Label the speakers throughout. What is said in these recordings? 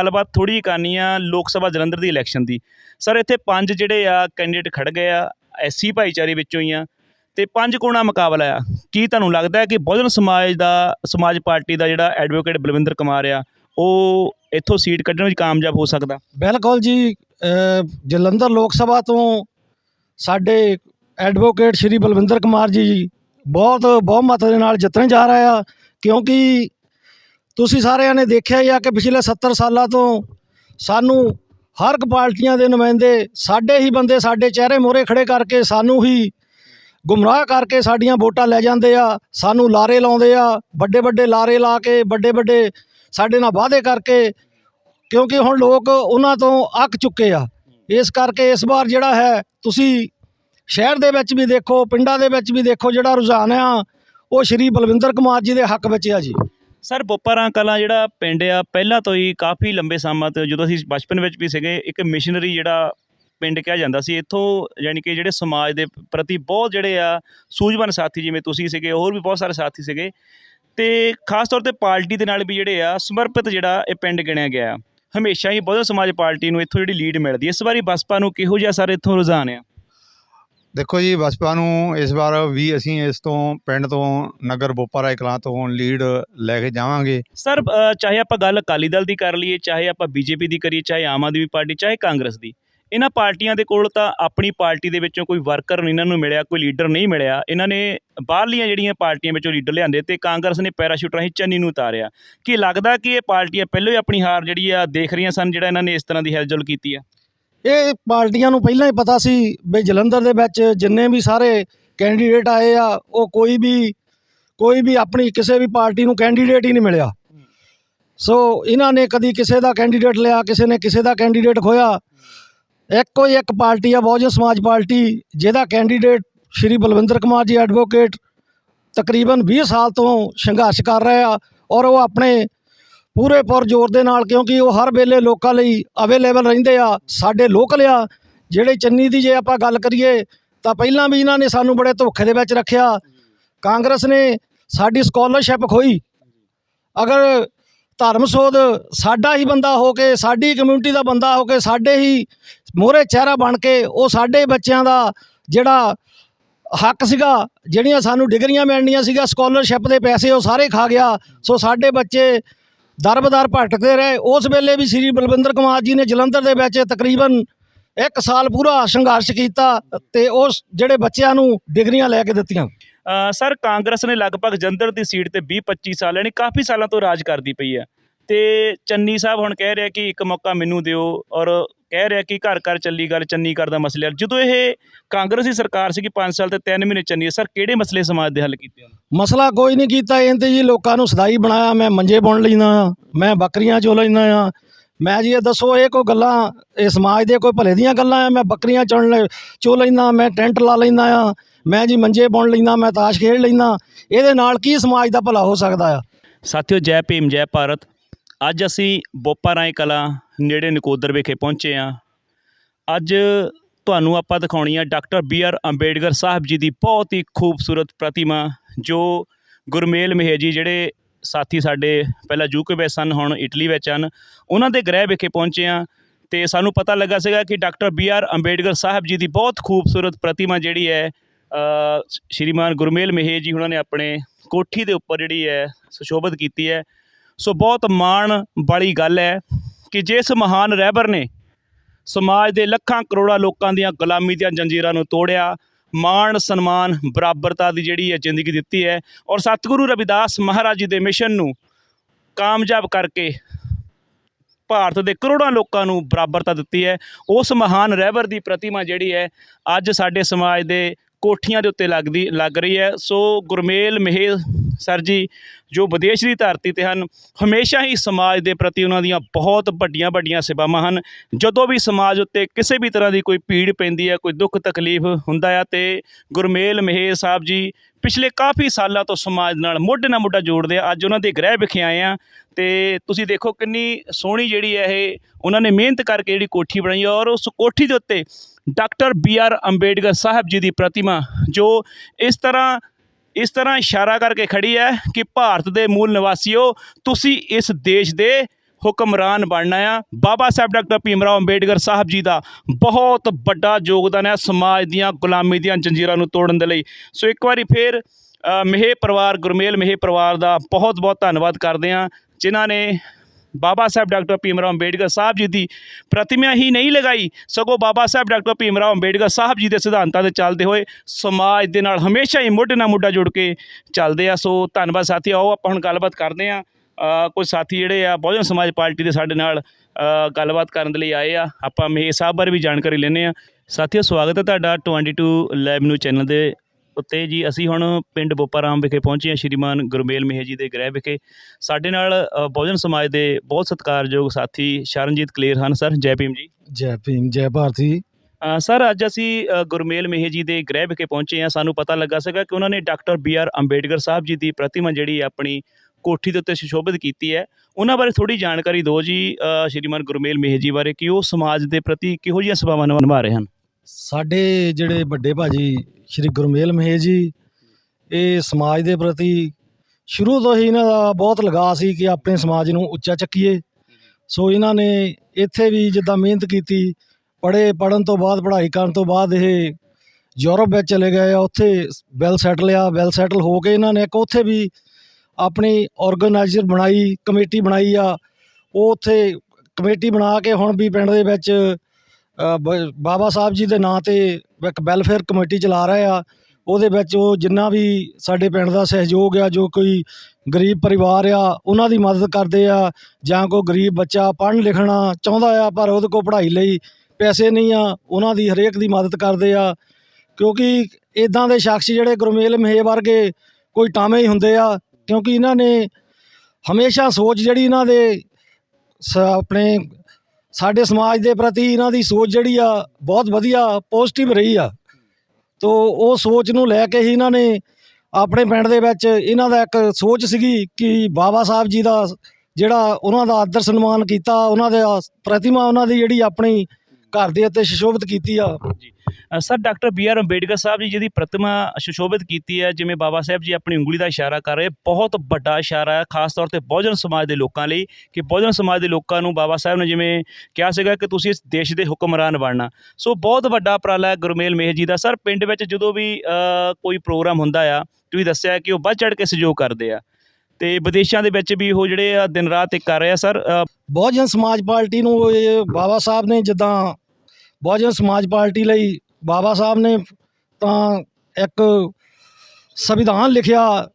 Speaker 1: ਗੱਲਬਾਤ ਥੋੜੀ ਕਰਨੀ ਆ ਲੋਕ ਸਭਾ ਜਲੰਧਰ ਦੀ ਇਲੈਕਸ਼ਨ ਦੀ। ਸਰ ਇੱਥੇ ਪੰਜ ਜਿਹੜੇ ਆ ਕੈਂਡੀਡੇਟ ਖੜ ਗਏ ਆ ਐਸਸੀ ਭਾਈਚਾਰੇ ਵਿੱਚੋਂ ਹੀ ਆ, ਤੇ ਪੰਜ ਕੋਣਾ ਮੁਕਾਬਲਾ ਆ? ਕੀ ਤੁਹਾਨੂੰ ਲੱਗਦਾ ਹੈ ਕਿ ਬਹੁਜਨ ਸਮਾਜ ਦਾ, ਸਮਾਜ ਪਾਰਟੀ ਦਾ ਜਿਹੜਾ ਐਡਵੋਕੇਟ ਬਲਵਿੰਦਰ ਕੁਮਾਰ ਆ, ਉਹ ਇੱਥੋਂ ਸੀਟ ਕੱਢਣ ਵਿੱਚ ਕਾਮਯਾਬ ਹੋ ਸਕਦਾ?
Speaker 2: ਬਿਲਕੁਲ ਜੀ ਜਲੰਧਰ ਲੋਕ ਸਭਾ ਤੋਂ ਸਾਡੇ ਐਡਵੋਕੇਟ ਸ਼੍ਰੀ ਬਲਵਿੰਦਰ ਕੁਮਾਰ ਜੀ ਬਹੁਤ ਬਹੁਮਤ ਦੇ ਨਾਲ ਜਿੱਤਣ ਜਾ ਰਹੇ ਆ, ਕਿਉਂਕਿ ਤੁਸੀਂ ਸਾਰਿਆਂ ਨੇ ਦੇਖਿਆ ਹੀ ਆ ਕਿ ਪਿਛਲੇ 70 ਸਾਲਾਂ ਤੋਂ ਸਾਨੂੰ ਹਰ ਇੱਕ ਪਾਰਟੀਆਂ ਦੇ ਨੁਮਾਇੰਦੇ ਸਾਡੇ ਹੀ ਬੰਦੇ, ਸਾਡੇ ਚਿਹਰੇ ਮੋਹਰੇ ਖੜੇ ਕਰਕੇ ਸਾਨੂੰ ਹੀ ਗੁੰਮਰਾਹ ਕਰਕੇ ਸਾਡੀਆਂ ਵੋਟਾਂ ਲੈ ਜਾਂਦੇ ਆ, ਸਾਨੂੰ ਲਾਰੇ ਲਾਉਂਦੇ ਆ, ਵੱਡੇ ਵੱਡੇ ਲਾਰੇ ਲਾ ਕੇ, ਵੱਡੇ ਵੱਡੇ ਸਾਡੇ ਨਾਲ ਵਾਅਦੇ ਕਰਕੇ, ਕਿਉਂਕਿ ਹੁਣ ਲੋਕ ਉਹਨਾਂ ਤੋਂ ਅੱਕ ਚੁੱਕੇ ਆ। ਇਸ ਕਰਕੇ ਇਸ ਵਾਰ ਜਿਹੜਾ ਹੈ, ਤੁਸੀਂ ਸ਼ਹਿਰ ਦੇ ਵਿੱਚ ਵੀ ਦੇਖੋ, ਪਿੰਡਾਂ ਦੇ ਵਿੱਚ ਵੀ ਦੇਖੋ ਜਿਹੜਾ ਰੁਝਾਨ ਆ, ਉਹ ਸ਼੍ਰੀ ਬਲਵਿੰਦਰ ਕੁਮਾਰ ਜੀ ਦੇ ਹੱਕ ਵਿੱਚ ਆ ਜੀ।
Speaker 1: ਸਰ, ਬੋਪਾਰਾਂ ਕਲਾਂ ਜਿਹੜਾ ਪਿੰਡ ਆ, ਪਹਿਲਾਂ ਤੋਂ ਹੀ ਕਾਫੀ ਲੰਬੇ ਸਮਾਂ ਤੋਂ ਜਦੋਂ ਅਸੀਂ ਬਚਪਨ ਵਿੱਚ ਵੀ ਸੀਗੇ, ਇੱਕ ਮਿਸ਼ਨਰੀ ਜਿਹੜਾ ਪਿੰਡ ਕਿਹਾ ਜਾਂਦਾ ਸੀ, ਇੱਥੋਂ ਯਾਨੀ ਕਿ ਜਿਹੜੇ ਸਮਾਜ ਦੇ ਪ੍ਰਤੀ ਬਹੁਤ ਜਿਹੜੇ ਆ ਸੂਝਵਾਨ ਸਾਥੀ ਜਿਵੇਂ ਤੁਸੀਂ ਸੀਗੇ, ਹੋਰ ਵੀ ਬਹੁਤ ਸਾਰੇ ਸਾਥੀ ਸੀਗੇ। ਤੇ ਖਾਸ ਤੌਰ ਤੇ ਪਾਰਟੀ ਦੇ ਨਾਲ ਵੀ ਜਿਹੜੇ ਆ, ਸਮਰਪਿਤ ਜਿਹੜਾ ਇਹ ਪਿੰਡ ਗਿਣਿਆ ਗਿਆ। ਹਮੇਸ਼ਾ ਹੀ ਬਹੁਜਨ ਸਮਾਜ ਪਾਰਟੀ ਨੂੰ ਇੱਥੋਂ ਜਿਹੜੀ ਲੀਡ ਮਿਲਦੀ ਹੈ। ਇਸ ਵਾਰੀ ਬਸਪਾ ਨੂੰ ਕਿਹੋ ਜਿਹਾ ਸਰ ਇੱਥੋਂ ਰੁਝਾਨ ਆ?
Speaker 3: ਦੇਖੋ ਜੀ, ਬਸਪਾ ਨੂੰ ਇਸ ਵਾਰ ਵੀ ਅਸੀਂ ਇਸ ਤੋਂ, ਪਿੰਡ ਤੋਂ, ਨਗਰ ਬੋਪਾਰਾ ਕਲਾਂ ਤੋਂ ਲੀਡ ਲੈ ਕੇ ਜਾਵਾਂਗੇ।
Speaker 1: ਸਰ ਚਾਹੇ ਆਪਾਂ ਗੱਲ ਅਕਾਲੀ ਦਲ ਦੀ ਕਰ ਲਈਏ, ਚਾਹੇ ਆਪਾਂ ਬੀਜੇਪੀ ਦੀ ਕਰੀਏ, ਚਾਹੇ ਆਮ ਆਦਮੀ ਪਾਰਟੀ, ਚਾਹੇ ਕਾਂਗਰਸ ਦੀ। ਇਹਨਾਂ ਪਾਰਟੀਆਂ ਦੇ ਕੋਲ ਤਾਂ ਆਪਣੀ ਪਾਰਟੀ ਦੇ ਵਿੱਚੋਂ ਕੋਈ ਵਰਕਰ ਨਹੀਂ, ਇਹਨਾਂ ਨੂੰ ਮਿਲਿਆ, ਕੋਈ ਲੀਡਰ ਨਹੀਂ ਮਿਲਿਆ। ਇਹਨਾਂ ਨੇ ਬਾਹਰਲੀਆਂ ਜਿਹੜੀਆਂ ਪਾਰਟੀਆਂ ਵਿੱਚੋਂ ਲੀਡਰ ਲਿਆਂਦੇ ਤੇ ਕਾਂਗਰਸ ਨੇ ਪੈਰਾਸ਼ੂਟ ਰਾਹੀਂ ਚੰਨੀ ਨੂੰ ਉਤਾਰਿਆ। ਕੀ ਲੱਗਦਾ ਕਿ ਇਹ ਪਾਰਟੀਆਂ ਪਹਿਲਾਂ ਹੀ ਆਪਣੀ ਹਾਰ ਜਿਹੜੀ ਆ ਦੇਖ ਰਹੀਆਂ ਸਨ, ਜਿਹੜਾ ਇਹਨਾਂ ਨੇ ਇਸ ਤਰ੍ਹਾਂ ਦੀ ਹਿਲਜੁਲ ਕੀਤੀ ਆ?
Speaker 2: ਇਹ ਪਾਰਟੀਆਂ ਨੂੰ ਪਹਿਲਾਂ ਹੀ ਪਤਾ ਸੀ ਵੀ ਜਲੰਧਰ ਦੇ ਵਿੱਚ ਜਿੰਨੇ ਵੀ ਸਾਰੇ ਕੈਂਡੀਡੇਟ ਆਏ ਆ, ਉਹ ਕੋਈ ਵੀ ਕੋਈ ਵੀ ਆਪਣੀ ਕਿਸੇ ਵੀ ਪਾਰਟੀ ਨੂੰ ਕੈਂਡੀਡੇਟ ਹੀ ਨਹੀਂ ਮਿਲਿਆ। ਸੋ ਇਹਨਾਂ ਨੇ ਕਦੀ ਕਿਸੇ ਦਾ ਕੈਂਡੀਡੇਟ ਲਿਆ, ਕਿਸੇ ਨੇ ਕਿਸੇ ਦਾ ਕੈਂਡੀਡੇਟ ਖੋਇਆ। ਇੱਕੋ ਹੀ ਇੱਕ ਪਾਰਟੀ ਆ, ਬਹੁਜਨ ਸਮਾਜ ਪਾਰਟੀ, ਜਿਹਦਾ ਕੈਂਡੀਡੇਟ ਸ਼੍ਰੀ ਬਲਵਿੰਦਰ ਕੁਮਾਰ ਜੀ ਐਡਵੋਕੇਟ ਤਕਰੀਬਨ 20 ਸਾਲ ਤੋਂ ਸੰਘਰਸ਼ ਕਰ ਰਹੇ ਆ ਔਰ ਉਹ ਆਪਣੇ ਪੂਰੇ ਪੁਰ ਜ਼ੋਰ ਦੇ ਨਾਲ, ਕਿਉਂਕਿ ਉਹ ਹਰ ਵੇਲੇ ਲੋਕਾਂ ਲਈ ਅਵੇਲੇਬਲ ਰਹਿੰਦੇ ਆ, ਸਾਡੇ ਲੋਕਲ ਆ। ਜਿਹੜੇ ਚੰਨੀ ਦੀ ਜੇ ਆਪਾਂ ਗੱਲ ਕਰੀਏ, ਤਾਂ ਪਹਿਲਾਂ ਵੀ ਇਹਨਾਂ ਨੇ ਸਾਨੂੰ ਬੜੇ ਧੋਖੇ ਦੇ ਵਿੱਚ ਰੱਖਿਆ। ਕਾਂਗਰਸ ਨੇ ਸਾਡੀ ਸਕਾਲਰਸ਼ਿਪ ਖੋਈ। ਅਗਰ ਧਰਮ ਸੋਧ ਸਾਡਾ ਹੀ ਬੰਦਾ ਹੋ ਕੇ, ਸਾਡੀ ਕਮਿਊਨਿਟੀ ਦਾ ਬੰਦਾ ਹੋ ਕੇ, ਸਾਡੇ ਹੀ ਮੋਹਰੇ ਚਿਹਰਾ ਬਣ ਕੇ, ਉਹ ਸਾਡੇ ਬੱਚਿਆਂ ਦਾ ਜਿਹੜਾ ਹੱਕ ਸੀਗਾ, ਜਿਹੜੀਆਂ ਸਾਨੂੰ ਡਿਗਰੀਆਂ ਮਿਲਣੀਆਂ ਸੀਗਾ ਸਕਾਲਰਸ਼ਿਪ ਦੇ ਪੈਸੇ ਉਹ ਸਾਰੇ ਖਾ ਗਿਆ। ਸੋ ਸਾਡੇ ਬੱਚੇ ਦਰਬਦਰ ਭਟਕਦੇ ਰਹੇ। ਉਸ ਵੇਲੇ ਵੀ ਸ੍ਰੀ ਬਲਵਿੰਦਰ ਕੁਮਾਰ ਜੀ ਨੇ ਜਲੰਧਰ ਦੇ ਵਿੱਚ ਤਕਰੀਬਨ ਇੱਕ ਸਾਲ ਪੂਰਾ ਸੰਘਰਸ਼ ਕੀਤਾ ਤੇ ਉਸ ਜਿਹੜੇ ਬੱਚਿਆਂ ਨੂੰ ਡਿਗਰੀਆਂ ਲੈ ਕੇ ਦਿੱਤੀਆਂ।
Speaker 1: ਸਰ, ਕਾਂਗਰਸ ਨੇ ਲਗਭਗ ਜਲੰਧਰ ਦੀ ਸੀਟ ਤੇ 20 25 ਸਾਲ ਯਾਨੀ ਕਾਫੀ ਸਾਲਾਂ ਤੋਂ ਰਾਜ ਕਰਦੀ ਪਈ ਹੈ। ਤੇ ਚੰਨੀ ਸਾਹਿਬ ਹੁਣ ਕਹਿ ਰਿਹਾ ਕਿ ਇੱਕ ਮੌਕਾ ਮੈਨੂੰ ਦਿਓ ਔਰ ਕਹਿ ਰਿਹਾ ਕਿ ਘਰ ਘਰ ਚੱਲੀ ਗੱਲ ਚੰਨੀ ਕਰਦਾ ਮਸਲੇ। ਜਦੋਂ ਇਹ ਕਾਂਗਰਸ ਦੀ ਸਰਕਾਰ ਸੀ ਕਿ 5 ਸਾਲ ਤੇ 3 ਮਹੀਨੇ ਚੰਨੀ ਸਰ ਕਿਹੜੇ ਮਸਲੇ ਸਮਾਜ ਦੇ ਹੱਲ ਕੀਤੇ ਹਨ
Speaker 2: ਮਸਲਾ ਕੋਈ ਨਹੀਂ ਕੀਤਾ ਇਹ ਤੇ ਜੀ ਲੋਕਾਂ ਨੂੰ ਸਦਾਈ ਬਣਾਇਆ ਮੈਂ ਮੰਜੇ ਬੁਣ ਲੈਂਦਾ ਆ ਮੈਂ ਬੱਕਰੀਆਂ ਚੋ ਲੈਂਦਾ ਆ ਮੈਂ ਜੀ ਇਹ ਦੱਸੋ ਇਹ ਕੋਈ ਗੱਲਾਂ ਇਹ ਸਮਾਜ ਦੇ ਕੋਈ ਭਲੇ ਦੀਆਂ ਗੱਲਾਂ ਆ ਮੈਂ ਬੱਕਰੀਆਂ ਚੁਣ ਲੈ ਚੋ ਲੈਂਦਾ ਮੈਂ ਟੈਂਟ ਲਾ ਲੈਂਦਾ ਆ ਮੈਂ ਜੀ ਮੰਜੇ ਬੁਣ ਲੈਂਦਾ ਮੈਂ ਤਾਸ਼ ਖੇਡ ਲੈਂਦਾ ਇਹਦੇ ਨਾਲ ਕੀ ਸਮਾਜ ਦਾ ਭਲਾ ਹੋ ਸਕਦਾ ਆ?
Speaker 1: ਸਾਥੀਓ ਜੈ ਭੀਮ ਜੈ ਭਾਰਤ। ਅੱਜ ਅਸੀਂ ਬੋਪਾ ਰਾਏ ਕਲਾ ਨੇੜੇ ਨਕੋਦਰ ਵਿਖੇ ਪਹੁੰਚੇ ਹਾਂ। ਅੱਜ ਤੁਹਾਨੂੰ ਆਪਾਂ ਦਿਖਾਉਣੀ ਆ doctor B R Ambedkar Sahib ji ਦੀ ਬਹੁਤ ਹੀ ਖੂਬਸੂਰਤ ਪ੍ਰਤਿਮਾ, ਜੋ ਗੁਰਮੇਲ ਮਹੇਜੀ ਜਿਹੜੇ ਸਾਥੀ ਸਾਡੇ ਪਹਿਲਾਂ ਯੂਕੇ ਵਿੱਚ ਸਨ, ਹੁਣ ਇਟਲੀ ਵਿੱਚ ਹਨ, ਉਹਨਾਂ ਦੇ ਗ੍ਰਹਿ ਵਿਖੇ ਪਹੁੰਚੇ ਹਾਂ ਤੇ ਸਾਨੂੰ ਪਤਾ ਲੱਗਾ ਸੀਗਾ ਕਿ doctor B R Ambedkar Sahib ji ਦੀ ਬਹੁਤ ਖੂਬਸੂਰਤ ਪ੍ਰਤਿਮਾ ਜਿਹੜੀ ਹੈ ਸ਼੍ਰੀਮਾਨ ਗੁਰਮੇਲ ਮਹੇਜ ਜੀ ਉਹਨਾਂ ਨੇ ਆਪਣੇ ਕੋਠੀ ਦੇ ਉੱਪਰ ਜਿਹੜੀ ਹੈ, ਸੁਸ਼ੋਭਿਤ ਕੀਤੀ ਹੈ। ਸੋ ਬਹੁਤ ਮਾਣ ਵਾਲੀ ਗੱਲ ਹੈ। ਕਿ ਜਿਸ ਮਹਾਨ ਰਹਿਬਰ ਨੇ ਸਮਾਜ ਦੇ ਲੱਖਾਂ ਕਰੋੜਾਂ ਲੋਕਾਂ ਦੀਆਂ ਗੁਲਾਮੀ ਦੀਆਂ ਜੰਜੀਰਾਂ ਨੂੰ ਤੋੜਿਆ, ਮਾਣ, ਸਨਮਾਨ, ਬਰਾਬਰਤਾ ਦੀ ਜਿਹੜੀ ਹੈ ਜ਼ਿੰਦਗੀ ਦਿੱਤੀ ਹੈ ਔਰ ਸਤਿਗੁਰੂ ਰਵਿਦਾਸ ਮਹਾਰਾਜ ਜੀ ਦੇ ਮਿਸ਼ਨ ਨੂੰ ਕਾਮਯਾਬ ਕਰਕੇ ਭਾਰਤ ਦੇ ਕਰੋੜਾਂ ਲੋਕਾਂ ਨੂੰ ਬਰਾਬਰਤਾ ਦਿੱਤੀ ਹੈ, ਉਸ ਮਹਾਨ ਰਹਿਬਰ ਦੀ ਪ੍ਰਤਿਮਾ ਜਿਹੜੀ ਹੈ ਅੱਜ ਸਾਡੇ ਸਮਾਜ ਦੇ ਕੋਠੀਆਂ ਦੇ ਉੱਤੇ ਲੱਗਦੀ, ਲੱਗ ਰਹੀ ਹੈ। ਸੋ ਗੁਰਮੇਲ ਮਹੇਲ ਸਰ ਜੀ, ਜੋ ਵਿਦੇਸ਼ ਦੀ ਧਰਤੀ ਤੇ ਹਨ, ਹਮੇਸ਼ਾ ਹੀ ਸਮਾਜ ਦੇ ਪ੍ਰਤੀ ਉਹਨਾਂ ਦੀਆਂ ਬਹੁਤ ਵੱਡੀਆਂ ਵੱਡੀਆਂ ਸੇਵਾਵਾਂ ਹਨ। ਜਦੋਂ ਵੀ ਸਮਾਜ ਉੱਤੇ ਕਿਸੇ ਵੀ ਤਰ੍ਹਾਂ ਦੀ ਕੋਈ ਪੀੜ ਪੈਂਦੀ ਹੈ, ਕੋਈ ਦੁੱਖ ਤਕਲੀਫ ਹੁੰਦਾ ਆ ਤੇ ਗੁਰਮੇਲ ਮਹੇਲ ਸਾਹਿਬ ਜੀ ਪਿਛਲੇ ਕਾਫੀ ਸਾਲਾਂ ਤੋਂ ਸਮਾਜ ਨਾਲ ਮੋਢੇ ਨਾਲ ਮੋਢਾ ਜੋੜਦੇ ਆ, ਅੱਜ ਉਹਨਾਂ ਦੇ ਗ੍ਰਹਿ ਵਿਖੇ ਆਏ ਆ ਤੇ ਤੁਸੀਂ ਦੇਖੋ ਕਿੰਨੀ ਸੋਹਣੀ ਜਿਹੜੀ ਹੈ ਇਹ, ਉਹਨਾਂ ਨੇ ਮਿਹਨਤ ਕਰਕੇ ਜਿਹੜੀ ਕੋਠੀ ਬਣਾਈ ਹੈ ਔਰ ਉਸ ਕੋਠੀ ਦੇ ਉੱਤੇ doctor B R Ambedkar Sahib ji ਦੀ ਪ੍ਰਤਿਮਾ, ਜੋ ਇਸ ਤਰ੍ਹਾਂ ਇਸ ਤਰ੍ਹਾਂ ਇਸ਼ਾਰਾ ਕਰਕੇ ਖੜੀ ਹੈ ਕਿ ਭਾਰਤ ਦੇ ਮੂਲ ਨਿਵਾਸੀਓ ਤੁਸੀਂ ਇਸ ਦੇਸ਼ ਦੇ ਹੁਕਮਰਾਨ ਬਣਨਾ ਆ। ਬਾਬਾ ਸਾਹਿਬ ਡਾਕਟਰ ਭੀਮਰਾਓ ਅੰਬੇਡਕਰ ਸਾਹਿਬ ਜੀ ਦਾ ਬਹੁਤ ਵੱਡਾ ਯੋਗਦਾਨ ਹੈ ਸਮਾਜ ਦੀਆਂ ਗੁਲਾਮੀ ਦੀਆਂ ਜੰਜੀਰਾਂ ਨੂੰ ਤੋੜਨ ਦੇ ਲਈ। ਸੋ ਇੱਕ ਵਾਰੀ ਫੇਰ ਅ, ਮੇਹੇ ਪਰਿਵਾਰ ਗੁਰਮੇਲ ਮੇਹੇ ਪਰਿਵਾਰ ਦਾ ਬਹੁਤ ਬਹੁਤ ਧੰਨਵਾਦ ਕਰਦੇ ਹਾਂ ਜਿਨ੍ਹਾਂ ਨੇ ਬਾਬਾ ਸਾਹਿਬ ਡਾਕਟਰ ਭੀਮ ਰਾਓ ਅੰਬੇਡਕਰ ਸਾਹਿਬ ਜੀ ਦੀ ਪ੍ਰਤਿਮਾ ਹੀ ਨਹੀਂ ਲਗਾਈ, ਸਗੋਂ ਬਾਬਾ ਸਾਹਿਬ ਡਾਕਟਰ ਭੀਮ ਰਾਓ ਅੰਬੇਡਕਰ ਸਾਹਿਬ ਜੀ ਦੇ ਸਿਧਾਂਤਾਂ ਤੇ ਚੱਲਦੇ ਹੋਏ ਸਮਾਜ ਦੇ ਨਾਲ ਹਮੇਸ਼ਾ ਹੀ ਮੋਢੇ ਨਾਲ ਮੋਢਾ ਜੁੜ ਕੇ ਚੱਲਦੇ ਆ। ਸੋ ਧੰਨਵਾਦ ਸਾਥੀ ਆਓ ਆਪਾਂ ਹੁਣ ਗੱਲਬਾਤ ਕਰਦੇ ਆ ਕੁਝ ਸਾਥੀ ਜਿਹੜੇ ਆ, ਬਹੁਜਨ ਸਮਾਜ ਪਾਰਟੀ ਦੇ ਸਾਡੇ ਨਾਲ ਗੱਲਬਾਤ ਕਰਨ ਦੇ ਲਈ ਆਏ ਆ। ਆਪਾਂ ਮੇਹ ਸਾਹਿਬ ਬਾਰੇ ਵੀ ਜਾਣਕਾਰੀ ਲੈਣੇ ਆ ਸਾਥੀਓ, ਸਵਾਗਤ ਹੈ ਤੁਹਾਡਾ 22 ਲੈਬ ਨਿਊ ਚੈਨਲ ਦੇ ਉੱਤੇ ਜੀ ਅਸੀਂ ਹੁਣ ਪਿੰਡ ਬੋਪਾਰਾਮ ਵਿਖੇ ਪਹੁੰਚੇ ਹਾਂ ਸ਼੍ਰੀਮਾਨ ਗੁਰਮੇਲ ਮੇਹ ਜੀ ਦੇ ਗ੍ਰਹਿ ਵਿਖੇ। ਸਾਡੇ ਨਾਲ ਅ, ਬਹੁਜਨ ਸਮਾਜ ਦੇ ਬਹੁਤ ਸਤਿਕਾਰਯੋਗ ਸਾਥੀ ਸ਼ਰਨਜੀਤ ਕਲੇਰ ਹਨ ਸਰ ਜੈ ਭੀਮ ਜੀ।
Speaker 2: ਜੈ ਭੀਮ ਜੈ ਭਾਰਤੀ
Speaker 1: ਅ, ਸਰ ਅੱਜ ਅਸੀਂ ਅ, ਗੁਰਮੇਲ ਮੇਹ ਜੀ ਦੇ ਗ੍ਰਹਿ ਵਿਖੇ ਪਹੁੰਚੇ ਹਾਂ। ਸਾਨੂੰ ਪਤਾ ਲੱਗਾ ਸੀਗਾ ਕਿ ਉਹਨਾਂ ਨੇ doctor B R Ambedkar Sahib ji ਦੀ ਪ੍ਰਤਿਮਾ ਜਿਹੜੀ ਹੈ ਆਪਣੀ ਕੋਠੀ ਦੇ ਉੱਤੇ ਸੁਸ਼ੋਭਿਤ ਕੀਤੀ ਹੈ। ਉਹਨਾਂ ਬਾਰੇ ਥੋੜੀ ਜਾਣਕਾਰੀ ਦਿਓ ਜੀ ਅ, ਸ਼੍ਰੀਮਾਨ ਗੁਰਮੇਲ ਮੇਹ ਜੀ ਬਾਰੇ ਕਿ ਉਹ ਸਮਾਜ ਦੇ ਪ੍ਰਤੀ ਕਿਹੋ ਜਿਹੀਆਂ ਸੇਵਾਵਾਂ ਨਿਭਾ ਰਹੇ ਹਨ?
Speaker 2: ਸਾਡੇ ਜਿਹੜੇ ਵੱਡੇ ਭਾਜੀ, ਸ਼੍ਰੀ ਗੁਰਮੇਲ ਮਹੇ ਜੀ, ਇਹ ਸਮਾਜ ਦੇ ਪ੍ਰਤੀ ਸ਼ੁਰੂ ਤੋਂ ਹੀ ਇਹਨਾਂ ਦਾ ਬਹੁਤ ਲਗਾਅ ਸੀ ਕਿ ਆਪਣੇ ਸਮਾਜ ਨੂੰ ਉੱਚਾ ਚੱਕੀਏ। ਸੋ ਇਹਨਾਂ ਨੇ ਇੱਥੇ ਵੀ ਜਿੱਦਾਂ ਮਿਹਨਤ ਕੀਤੀ, ਪੜ੍ਹੇ ਪੜਨ ਤੋਂ ਬਾਅਦ, ਪੜ੍ਹਾਈ ਕਰਨ ਤੋਂ ਬਾਅਦ ਇਹ ਯੂਰਪ ਵਿੱਚ ਚਲੇ ਗਏ ਆ ਉੱਥੇ ਵੈਲ ਸੈਟਲ ਆ ਵੈਲ ਸੈਟਲ ਹੋ ਕੇ ਇਹਨਾਂ ਨੇ ਇੱਕ ਉੱਥੇ ਵੀ ਆਪਣੀ ਆਰਗੇਨਾਈਜ਼ਰ ਬਣਾਈ, ਕਮੇਟੀ ਬਣਾਈ ਆ। ਉਹ ਉੱਥੇ ਕਮੇਟੀ ਬਣਾ ਕੇ ਹੁਣ ਵੀ ਪਿੰਡ ਦੇ ਵਿੱਚ ਬਾਬਾ ਸਾਹਿਬ ਜੀ ਦੇ ਨਾਂ ਤੇ ਇੱਕ ਵੈਲਫੇਅਰ ਕਮੇਟੀ ਚਲਾ ਰਹੇ ਆ। ਉਹਦੇ ਵਿੱਚ ਉਹ ਜਿੰਨਾ ਵੀ ਸਾਡੇ ਪਿੰਡ ਦਾ ਸਹਿਯੋਗ ਆ, ਜੋ ਕੋਈ ਗਰੀਬ ਪਰਿਵਾਰ ਆ, ਉਹਨਾਂ ਦੀ ਮਦਦ ਕਰਦੇ ਆ ਜਾਂ ਕੋਈ ਗਰੀਬ ਬੱਚਾ ਪੜ੍ਹਨ ਲਿਖਣਾ ਚਾਹੁੰਦਾ ਆ, ਪਰ ਉਹਦੇ ਕੋਲ ਪੜ੍ਹਾਈ ਲਈ ਪੈਸੇ ਨਹੀਂ ਆ, ਉਹਨਾਂ ਦੀ ਹਰੇਕ ਦੀ ਮਦਦ ਕਰਦੇ ਆ। ਕਿਉਂਕਿ ਇਦਾਂ ਦੇ ਸ਼ਖਸ ਜਿਹੜੇ ਗੁਰਮੇਲ ਮਹੇ ਵਰਗੇ ਕੋਈ ਟਾਵੇਂ ਹੀ ਹੁੰਦੇ ਆ, ਕਿਉਂਕਿ ਇਹਨਾਂ ਨੇ ਹਮੇਸ਼ਾ ਸੋਚ ਜਿਹੜੀ ਇਹਨਾਂ ਦੇ ਸ, ਆਪਣੇ ਸਾਡੇ ਸਮਾਜ ਦੇ ਪ੍ਰਤੀ ਇਹਨਾਂ ਦੀ ਸੋਚ ਜਿਹੜੀ ਆ, ਬਹੁਤ ਵਧੀਆ ਪੋਜ਼ਿਟਿਵ ਰਹੀ ਆ। ਤੋ ਉਹ ਸੋਚ ਨੂੰ ਲੈ ਕੇ ਹੀ ਇਹਨਾਂ ਨੇ ਆਪਣੇ ਪਿੰਡ ਦੇ ਵਿੱਚ ਇਹਨਾਂ ਦਾ ਇੱਕ ਸੋਚ ਸੀਗੀ ਕਿ ਬਾਬਾ ਸਾਹਿਬ ਜੀ ਦਾ ਜਿਹੜਾ ਉਹਨਾਂ ਦਾ ਆਦਰ ਸਨਮਾਨ ਕੀਤਾ, ਉਹਨਾਂ ਦੇ ਪ੍ਰਤਿਮਾ ਉਹਨਾਂ ਦੀ ਜਿਹੜੀ ਆਪਣੀ ਘਰ ਦੇ ਉੱਤੇ ਸੁਸ਼ੋਭਿਤ ਕੀਤੀ ਆ।
Speaker 1: Sir, doctor B R Ambedkar Sahib ji, ਜਿਹਦੀ ਪ੍ਰਤਿਮਾ ਸੁਸ਼ੋਭਿਤ ਕੀਤੀ ਹੈ, ਜਿਵੇਂ ਬਾਬਾ ਸਾਹਿਬ ਜੀ ਆਪਣੀ ਉਂਗਲੀ ਦਾ ਇਸ਼ਾਰਾ ਕਰ ਰਹੇ, ਬਹੁਤ ਵੱਡਾ ਇਸ਼ਾਰਾ ਹੈ, ਖਾਸ ਤੌਰ ਤੇ ਬਹੁਜਨ ਸਮਾਜ ਦੇ ਲੋਕਾਂ ਲਈ, ਕਿ ਬਹੁਜਨ ਸਮਾਜ ਦੇ ਲੋਕਾਂ ਨੂੰ ਬਾਬਾ ਸਾਹਿਬ ਨੇ ਜਿਵੇਂ ਕਿਹਾ ਸੀਗਾ ਕਿ ਤੁਸੀਂ ਇਸ ਦੇਸ਼ ਦੇ ਹੁਕਮਰਾਨ ਬਣਨਾ। ਸੋ, ਬਹੁਤ ਵੱਡਾ ਉਪਰਾਲਾ ਹੈ ਗੁਰਮੇਲ ਮੇਹ ਜੀ ਦਾ। ਸਰ, ਪਿੰਡ ਵਿੱਚ ਜਦੋਂ ਵੀ ਕੋਈ ਪ੍ਰੋਗਰਾਮ ਹੁੰਦਾ ਆ, ਤੁਸੀਂ ਦੱਸਿਆ ਕਿ ਉਹ ਵੱਧ ਚੜ ਕੇ ਸਹਿਯੋਗ ਕਰਦੇ ਆ। ਤੇ ਵਿਦੇਸ਼ਾਂ ਦੇ ਵਿੱਚ ਵੀ ਉਹ ਜਿਹੜੇ ਆ ਦਿਨ ਰਾਤ ਇੱਕ ਕਰ ਰਹੇ ਆ, ਸਰ
Speaker 2: ਬਹੁਜਨ ਸਮਾਜ ਪਾਰਟੀ ਨੂੰ ਬਾਬਾ ਸਾਹਿਬ ਨੇ ਜਿੱਦਾਂ ਬਹੁਜਨ ਸਮਾਜ ਪਾਰਟੀ ਲਈ ਬਾਬਾ ਸਾਹਿਬ ਨੇ ਤਾਂ ਇੱਕ ਸੰਵਿਧਾਨ ਲਿਖਿਆ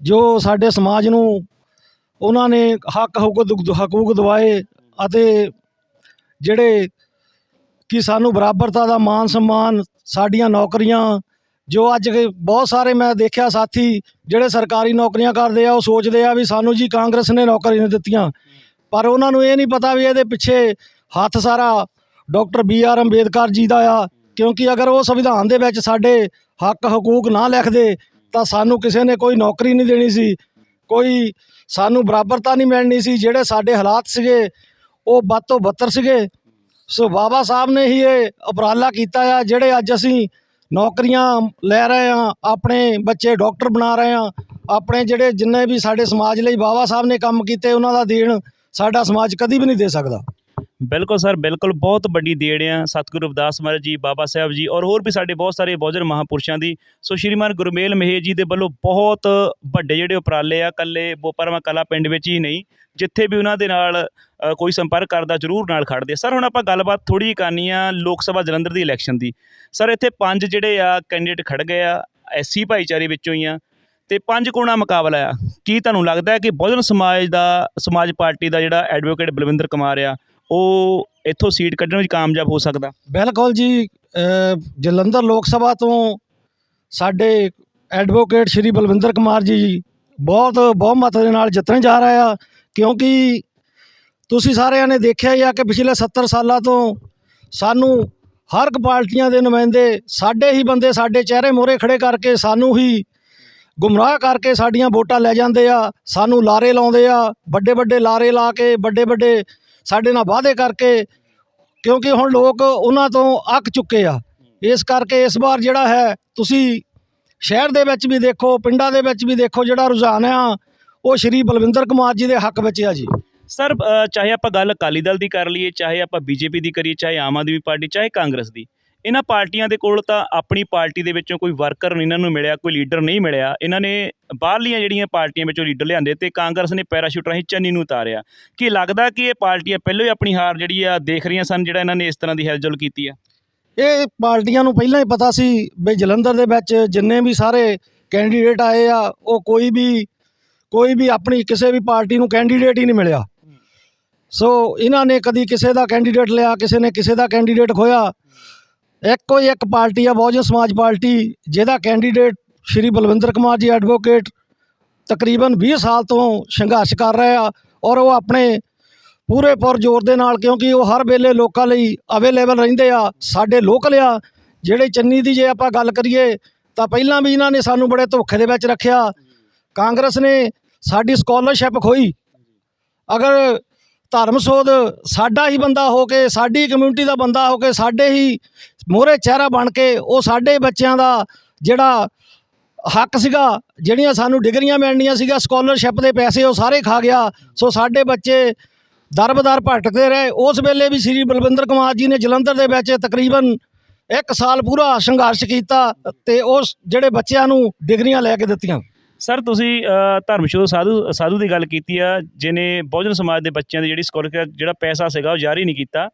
Speaker 2: ਜੋ ਸਾਡੇ ਸਮਾਜ ਨੂੰ ਉਹਨਾਂ ਨੇ ਹੱਕ ਹਕੂਕ ਹਕੂਕ ਦਿਵਾਏ ਅਤੇ ਜਿਹੜੇ ਕਿ ਸਾਨੂੰ ਬਰਾਬਰਤਾ ਦਾ ਮਾਨ ਸਨਮਾਨ ਸਾਡੀਆਂ ਨੌਕਰੀਆਂ ਜੋ ਅੱਜ ਬਹੁਤ ਸਾਰੇ ਮੈਂ ਦੇਖਿਆ ਸਾਥੀ ਜਿਹੜੇ ਸਰਕਾਰੀ ਨੌਕਰੀਆਂ ਕਰਦੇ ਆ, ਉਹ ਸੋਚਦੇ ਆ ਵੀ ਸਾਨੂੰ ਜੀ ਕਾਂਗਰਸ ਨੇ ਨੌਕਰੀ ਨਹੀਂ ਦਿੱਤੀਆਂ। ਪਰ ਉਹਨਾਂ ਨੂੰ ਇਹ ਨਹੀਂ ਪਤਾ ਵੀ ਇਹਦੇ ਪਿੱਛੇ ਹੱਥ ਸਾਰਾ doctor B R Ambedkar ji ਦਾ ਆ, ਕਿਉਂਕਿ ਅਗਰ ਉਹ ਸੰਵਿਧਾਨ ਦੇ ਵਿੱਚ ਸਾਡੇ ਹੱਕ, ਹਕੂਕ ਨਾ ਲਿਖਦੇ, ਤਾਂ ਸਾਨੂੰ ਕਿਸੇ ਨੇ ਕੋਈ ਨੌਕਰੀ ਨਹੀਂ ਦੇਣੀ ਸੀ, ਕੋਈ ਸਾਨੂੰ ਬਰਾਬਰਤਾ ਨਹੀਂ ਮਿਲਣੀ ਸੀ, ਜਿਹੜੇ ਸਾਡੇ ਹਾਲਾਤ ਸੀਗੇ, ਉਹ ਵੱਧ ਤੋਂ ਬੱਤਰ ਸੀਗੇ। ਸੋ ਬਾਬਾ ਸਾਹਿਬ ਨੇ ਹੀ ਇਹ ਉਪਰਾਲਾ ਕੀਤਾ ਆ, ਜਿਹੜੇ ਅੱਜ ਅਸੀਂ ਨੌਕਰੀਆਂ ਲੈ ਰਹੇ ਆ ਆਪਣੇ ਬੱਚੇ ਡਾਕਟਰ ਬਣਾ ਰਹੇ ਆ ਆਪਣੇ ਜਿਹੜੇ ਜਿੰਨੇ ਵੀ ਸਾਡੇ ਸਮਾਜ ਲਈ ਬਾਬਾ ਸਾਹਿਬ ਨੇ ਕੰਮ ਕੀਤੇ, ਉਹਨਾਂ ਦਾ ਦੇਣ ਸਾਡਾ ਸਮਾਜ ਕਦੀ ਵੀ ਨਹੀਂ ਦੇ ਸਕਦਾ।
Speaker 1: ਬਿਲਕੁਲ ਸਰ, ਬਿਲਕੁਲ ਬਹੁਤ ਵੱਡੀ ਦੇੜ ਆ ਸਤਿਗੁਰੂ ਰਵਿਦਾਸ ਮਹਾਰਾਜ ਜੀ, ਬਾਬਾ ਸਾਹਿਬ ਜੀ ਔਰ ਹੋਰ ਵੀ ਸਾਡੇ ਬਹੁਤ ਸਾਰੇ ਬਹੁਜਨ ਮਹਾਪੁਰਸ਼ਾਂ ਦੀ। ਸੋ ਸ਼੍ਰੀਮਾਨ ਗੁਰਮੇਲ ਮਹੇਸ਼ ਜੀ ਦੇ ਵੱਲੋਂ ਬਹੁਤ ਵੱਡੇ ਜਿਹੜੇ ਉਪਰਾਲੇ ਆ ਕੱਲੇ ਬੋਪਰਮਾ ਕਲਾ ਪਿੰਡ ਵਿੱਚ ਹੀ ਨਹੀਂ, ਜਿੱਥੇ ਵੀ ਉਹਨਾਂ ਦੇ ਨਾਲ ਕੋਈ ਸੰਪਰਕ ਕਰਦਾ ਜ਼ਰੂਰ ਨਾਲ ਖੜਦੇ ਸਰ, ਹੁਣ ਆਪਾਂ ਗੱਲਬਾਤ ਥੋੜੀ ਕਰਨੀ ਆ ਲੋਕ ਸਭਾ ਜਲੰਧਰ ਦੀ ਇਲੈਕਸ਼ਨ ਦੀ। ਸਰ, ਇੱਥੇ ਪੰਜ ਜਿਹੜੇ ਆ ਕੈਂਡੀਡੇਟ ਖੜ ਗਏ ਆ, ਐਸੀ ਭਾਈਚਾਰੇ ਵਿੱਚੋਂ ਹੀ ਆ, ਤੇ ਪੰਜ ਕੋਣਾ ਮੁਕਾਬਲਾ ਆ। ਕੀ ਤੁਹਾਨੂੰ ਲੱਗਦਾ ਹੈ ਕਿ ਬਹੁਜਨ ਸਮਾਜ ਦਾ, ਸਮਾਜ ਪਾਰਟੀ ਦਾ ਜਿਹੜਾ ਐਡਵੋਕੇਟ ਬਲਵਿੰਦਰ ਕੁਮਾਰ ਆ ਉਹ ਇੱਥੋਂ ਸੀਟ ਕੱਢਣ ਵਿੱਚ ਕਾਮਯਾਬ ਹੋ ਸਕਦਾ।
Speaker 2: ਬਿਲਕੁਲ ਜੀ ਅ, ਜਲੰਧਰ ਲੋਕ ਸਭਾ ਤੋਂ ਸਾਡੇ ਐਡਵੋਕੇਟ ਸ਼੍ਰੀ ਬਲਵਿੰਦਰ ਕੁਮਾਰ ਜੀ ਬਹੁਤ ਬਹੁਮਤ ਦੇ ਨਾਲ ਜਿੱਤਣ ਜਾ ਰਹੇ ਆ ਕਿਉਂਕਿ ਤੁਸੀਂ ਸਾਰਿਆਂ ਨੇ ਦੇਖਿਆ ਹੀ ਆ ਕਿ ਪਿਛਲੇ 70 ਸਾਲਾਂ ਤੋਂ ਸਾਨੂੰ ਹਰ ਇੱਕ ਪਾਰਟੀਆਂ ਦੇ ਨੁਮਾਇੰਦੇ ਸਾਡੇ ਹੀ ਬੰਦੇ ਸਾਡੇ ਚਿਹਰੇ ਮੋਹਰੇ ਖੜੇ ਕਰਕੇ ਸਾਨੂੰ ਹੀ ਗੁੰਮਰਾਹ ਕਰਕੇ ਸਾਡੀਆਂ ਵੋਟਾਂ ਲੈ ਜਾਂਦੇ ਆ ਸਾਨੂੰ ਲਾਰੇ ਲਾਉਂਦੇ ਆ ਵੱਡੇ ਵੱਡੇ ਲਾਰੇ ਲਾ ਕੇ ਵੱਡੇ ਵੱਡੇ ਸਾਡੇ ਨਾਲ ਵਾਅਦੇ ਕਰਕੇ, ਕਿਉਂਕਿ ਹੁਣ ਲੋਕ ਉਹਨਾਂ ਤੋਂ ਅੱਕ ਚੁੱਕੇ ਆ। ਇਸ ਕਰਕੇ ਇਸ ਵਾਰ ਜਿਹੜਾ ਹੈ, ਤੁਸੀਂ ਸ਼ਹਿਰ ਦੇ ਵਿੱਚ ਵੀ ਦੇਖੋ, ਪਿੰਡਾਂ ਦੇ ਵਿੱਚ ਵੀ ਦੇਖੋ, ਜਿਹੜਾ ਰੁਝਾਨ ਆ, ਉਹ ਸ਼੍ਰੀ ਬਲਵਿੰਦਰ ਕੁਮਾਰ ਜੀ ਦੇ ਹੱਕ ਵਿੱਚ ਆ ਜੀ।
Speaker 1: ਸਰ ਚਾਹੇ ਆਪਾਂ ਗੱਲ ਅਕਾਲੀ ਦਲ ਦੀ ਕਰ ਲਈਏ, ਚਾਹੇ ਆਪਾਂ ਬੀਜੇਪੀ ਦੀ ਕਰੀਏ, ਚਾਹੇ ਆਮ ਆਦਮੀ ਪਾਰਟੀ, ਚਾਹੇ ਕਾਂਗਰਸ ਦੀ। ਇਹਨਾਂ ਪਾਰਟੀਆਂ ਦੇ ਕੋਲ ਤਾਂ ਆਪਣੀ ਪਾਰਟੀ ਦੇ ਵਿੱਚੋਂ ਕੋਈ ਵਰਕਰ ਨਹੀਂ, ਇਹਨਾਂ ਨੂੰ ਮਿਲਿਆ, ਕੋਈ ਲੀਡਰ ਨਹੀਂ ਮਿਲਿਆ। ਇਹਨਾਂ ਨੇ ਬਾਹਰਲੀਆਂ ਜਿਹੜੀਆਂ ਪਾਰਟੀਆਂ ਵਿੱਚੋਂ ਲੀਡਰ ਲਿਆਂਦੇ ਤੇ ਕਾਂਗਰਸ ਨੇ ਪੈਰਾਸ਼ੂਟ ਰਾਹੀਂ ਚੰਨੀ ਨੂੰ ਉਤਾਰਿਆ। ਕੀ ਲੱਗਦਾ ਕਿ ਇਹ ਪਾਰਟੀਆਂ ਪਹਿਲਾਂ ਹੀ ਆਪਣੀ ਹਾਰ ਜਿਹੜੀ ਆ ਦੇਖ ਰਹੀਆਂ ਸਨ, ਜਿਹੜਾ ਇਹਨਾਂ ਨੇ ਇਸ ਤਰ੍ਹਾਂ ਦੀ ਹਿਲਜੁਲ ਕੀਤੀ ਆ?
Speaker 2: ਇਹ ਪਾਰਟੀਆਂ ਨੂੰ ਪਹਿਲਾਂ ਹੀ ਪਤਾ ਸੀ ਵੀ ਜਲੰਧਰ ਦੇ ਵਿੱਚ ਜਿੰਨੇ ਵੀ ਸਾਰੇ ਕੈਂਡੀਡੇਟ ਆਏ ਆ, ਉਹ ਕੋਈ ਵੀ ਕੋਈ ਵੀ ਆਪਣੀ ਕਿਸੇ ਵੀ ਪਾਰਟੀ ਨੂੰ ਕੈਂਡੀਡੇਟ ਹੀ ਨਹੀਂ ਮਿਲਿਆ। ਸੋ ਇਹਨਾਂ ਨੇ ਕਦੀ ਕਿਸੇ ਦਾ ਕੈਂਡੀਡੇਟ ਲਿਆ, ਕਿਸੇ ਨੇ ਕਿਸੇ ਦਾ ਕੈਂਡੀਡੇਟ ਖੋਇਆ। ਇੱਕੋ ਹੀ ਇੱਕ ਪਾਰਟੀ ਆ, ਬਹੁਜਨ ਸਮਾਜ ਪਾਰਟੀ, ਜਿਹਦਾ ਕੈਂਡੀਡੇਟ ਸ਼੍ਰੀ ਬਲਵਿੰਦਰ ਕੁਮਾਰ ਜੀ ਐਡਵੋਕੇਟ ਤਕਰੀਬਨ 20 ਸਾਲ ਤੋਂ ਸੰਘਰਸ਼ ਕਰ ਰਹੇ ਆ ਔਰ ਉਹ ਆਪਣੇ ਪੂਰੇ ਪੁਰ ਜ਼ੋਰ ਦੇ ਨਾਲ, ਕਿਉਂਕਿ ਉਹ ਹਰ ਵੇਲੇ ਲੋਕਾਂ ਲਈ ਅਵੇਲੇਬਲ ਰਹਿੰਦੇ ਆ, ਸਾਡੇ ਲੋਕਲ ਆ, ਜਿਹੜੇ ਚੰਨੀ ਦੀ ਜੇ ਆਪਾਂ ਗੱਲ ਕਰੀਏ, ਤਾਂ ਪਹਿਲਾਂ ਵੀ ਇਹਨਾਂ ਨੇ ਸਾਨੂੰ ਬੜੇ ਧੋਖੇ ਦੇ ਵਿੱਚ ਰੱਖਿਆ। ਕਾਂਗਰਸ ਨੇ ਸਾਡੀ ਸਕਾਲਰਸ਼ਿਪ ਖੋਈ। ਅਗਰ ਧਰਮ ਸੋਧ ਸਾਡਾ ਹੀ ਬੰਦਾ ਹੋ ਕੇ, ਸਾਡੀ ਕਮਿਊਨਿਟੀ ਦਾ ਬੰਦਾ ਹੋ ਕੇ, ਸਾਡੇ ਹੀ ਮੋਹਰੇ ਚਿਹਰਾ ਬਣ ਕੇ, ਉਹ ਸਾਡੇ ਬੱਚਿਆਂ ਦਾ ਜਿਹੜਾ ਹੱਕ ਸੀਗਾ, ਜਿਹੜੀਆਂ ਸਾਨੂੰ ਡਿਗਰੀਆਂ ਮਿਲਣੀਆਂ ਸੀਗਾ ਸਕਾਲਰਸ਼ਿਪ ਦੇ ਪੈਸੇ ਉਹ ਸਾਰੇ ਖਾ ਗਿਆ। ਸੋ ਸਾਡੇ ਬੱਚੇ ਦਰਬਦਰ ਭਟਕਦੇ ਰਹੇ। ਉਸ ਵੇਲੇ ਵੀ ਸ੍ਰੀ ਬਲਵਿੰਦਰ ਕੁਮਾਰ ਜੀ ਨੇ ਜਲੰਧਰ ਦੇ ਵਿੱਚ ਤਕਰੀਬਨ ਇੱਕ ਸਾਲ ਪੂਰਾ ਸੰਘਰਸ਼ ਕੀਤਾ ਤੇ ਉਸ ਜਿਹੜੇ ਬੱਚਿਆਂ ਨੂੰ ਡਿਗਰੀਆਂ ਲੈ ਕੇ ਦਿੱਤੀਆਂ।
Speaker 1: ਸਰ ਤੁਸੀਂ ਅ, ਧਰਮਸ਼ੋਧ ਸਾਧੂ ਸਾਧੂ ਦੀ ਗੱਲ ਕੀਤੀ ਆ ਜਿਹਨੇ ਬਹੁਜਨ ਸਮਾਜ ਦੇ ਬੱਚਿਆਂ ਦੀ ਜਿਹੜੀ ਸਕਾਲਰਸ਼ਿਪ ਜਿਹੜਾ ਪੈਸਾ ਸੀਗਾ ਉਹ ਜਾਰੀ ਨਹੀਂ ਕੀਤਾ।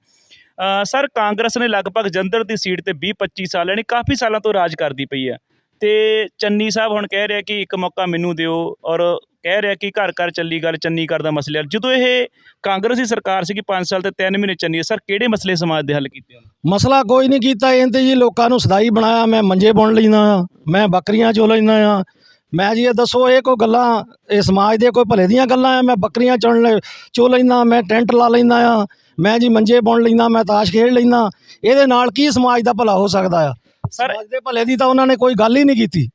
Speaker 1: ਸਰ ਕਾਂਗਰਸ ਨੇ ਲਗਭਗ ਜੰਦਰ ਦੀ ਸੀਟ ਤੇ 20 25 ਸਾਲ ਯਾਨੀ ਕਾਫੀ ਸਾਲਾਂ ਤੋਂ ਰਾਜ ਕਰਦੀ ਪਈ ਆ। ਤੇ ਚੰਨੀ ਸਾਹਿਬ ਹੁਣ ਕਹਿ ਰਿਹਾ ਕਿ ਇੱਕ ਮੌਕਾ ਮੈਨੂੰ ਦਿਓ ਔਰ ਕਹਿ ਰਿਹਾ ਕਿ ਘਰ ਘਰ ਚੱਲੀ ਗੱਲ ਚੰਨੀ ਕਰਦਾ ਮਸਲੇ। ਹੱਲ। ਜਦੋਂ ਇਹ ਕਾਂਗਰਸ ਦੀ ਸਰਕਾਰ ਸੀਗੀ 5 ਸਾਲ ਤੇ 3 ਮਹੀਨੇ ਚੰਨੀ ਸਰ ਕਿਹੜੇ ਮਸਲੇ ਸਮਾਜ ਦੇ ਹੱਲ ਕੀਤੇ ਹਨ
Speaker 2: ਮਸਲਾ ਕੋਈ ਨਹੀਂ ਕੀਤਾ ਇਹ ਤੇ ਜੀ ਲੋਕਾਂ ਨੂੰ ਸਦਾਈ ਬਣਾਇਆ ਮੈਂ ਮੰਜੇ ਬੁਣ ਲੈਂਦਾ ਆ ਮੈਂ ਬੱਕਰੀਆਂ ਚੋ ਲੈਂਦਾ ਆ ਮੈਂ ਜੀ ਇਹ ਦੱਸੋ ਇਹ ਕੋਈ ਗੱਲਾਂ ਇਹ ਸਮਾਜ ਦੇ ਕੋਈ ਭਲੇ ਦੀਆਂ ਗੱਲਾਂ ਆ? ਮੈਂ ਬੱਕਰੀਆਂ ਚੁਣ ਲੈ ਚੋ ਲੈਂਦਾ ਮੈਂ ਟੈਂਟ ਲਾ ਲੈਂਦਾ ਆ। ਮੈਂ ਜੀ ਮੰਜੇ ਬੁਣ ਲੈਂਦਾ ਮੈਂ ਤਾਸ਼ ਖੇਡ ਲੈਂਦਾ। ਇਹਦੇ ਨਾਲ ਕੀ ਸਮਾਜ ਦਾ ਭਲਾ ਹੋ ਸਕਦਾ ਆ?
Speaker 1: ਸਰ
Speaker 2: ਸਮਾਜ ਦੇ ਭਲੇ ਦੀ ਤਾਂ ਉਹਨਾਂ ਨੇ ਕੋਈ ਗੱਲ ਹੀ ਨਹੀਂ ਕੀਤੀ।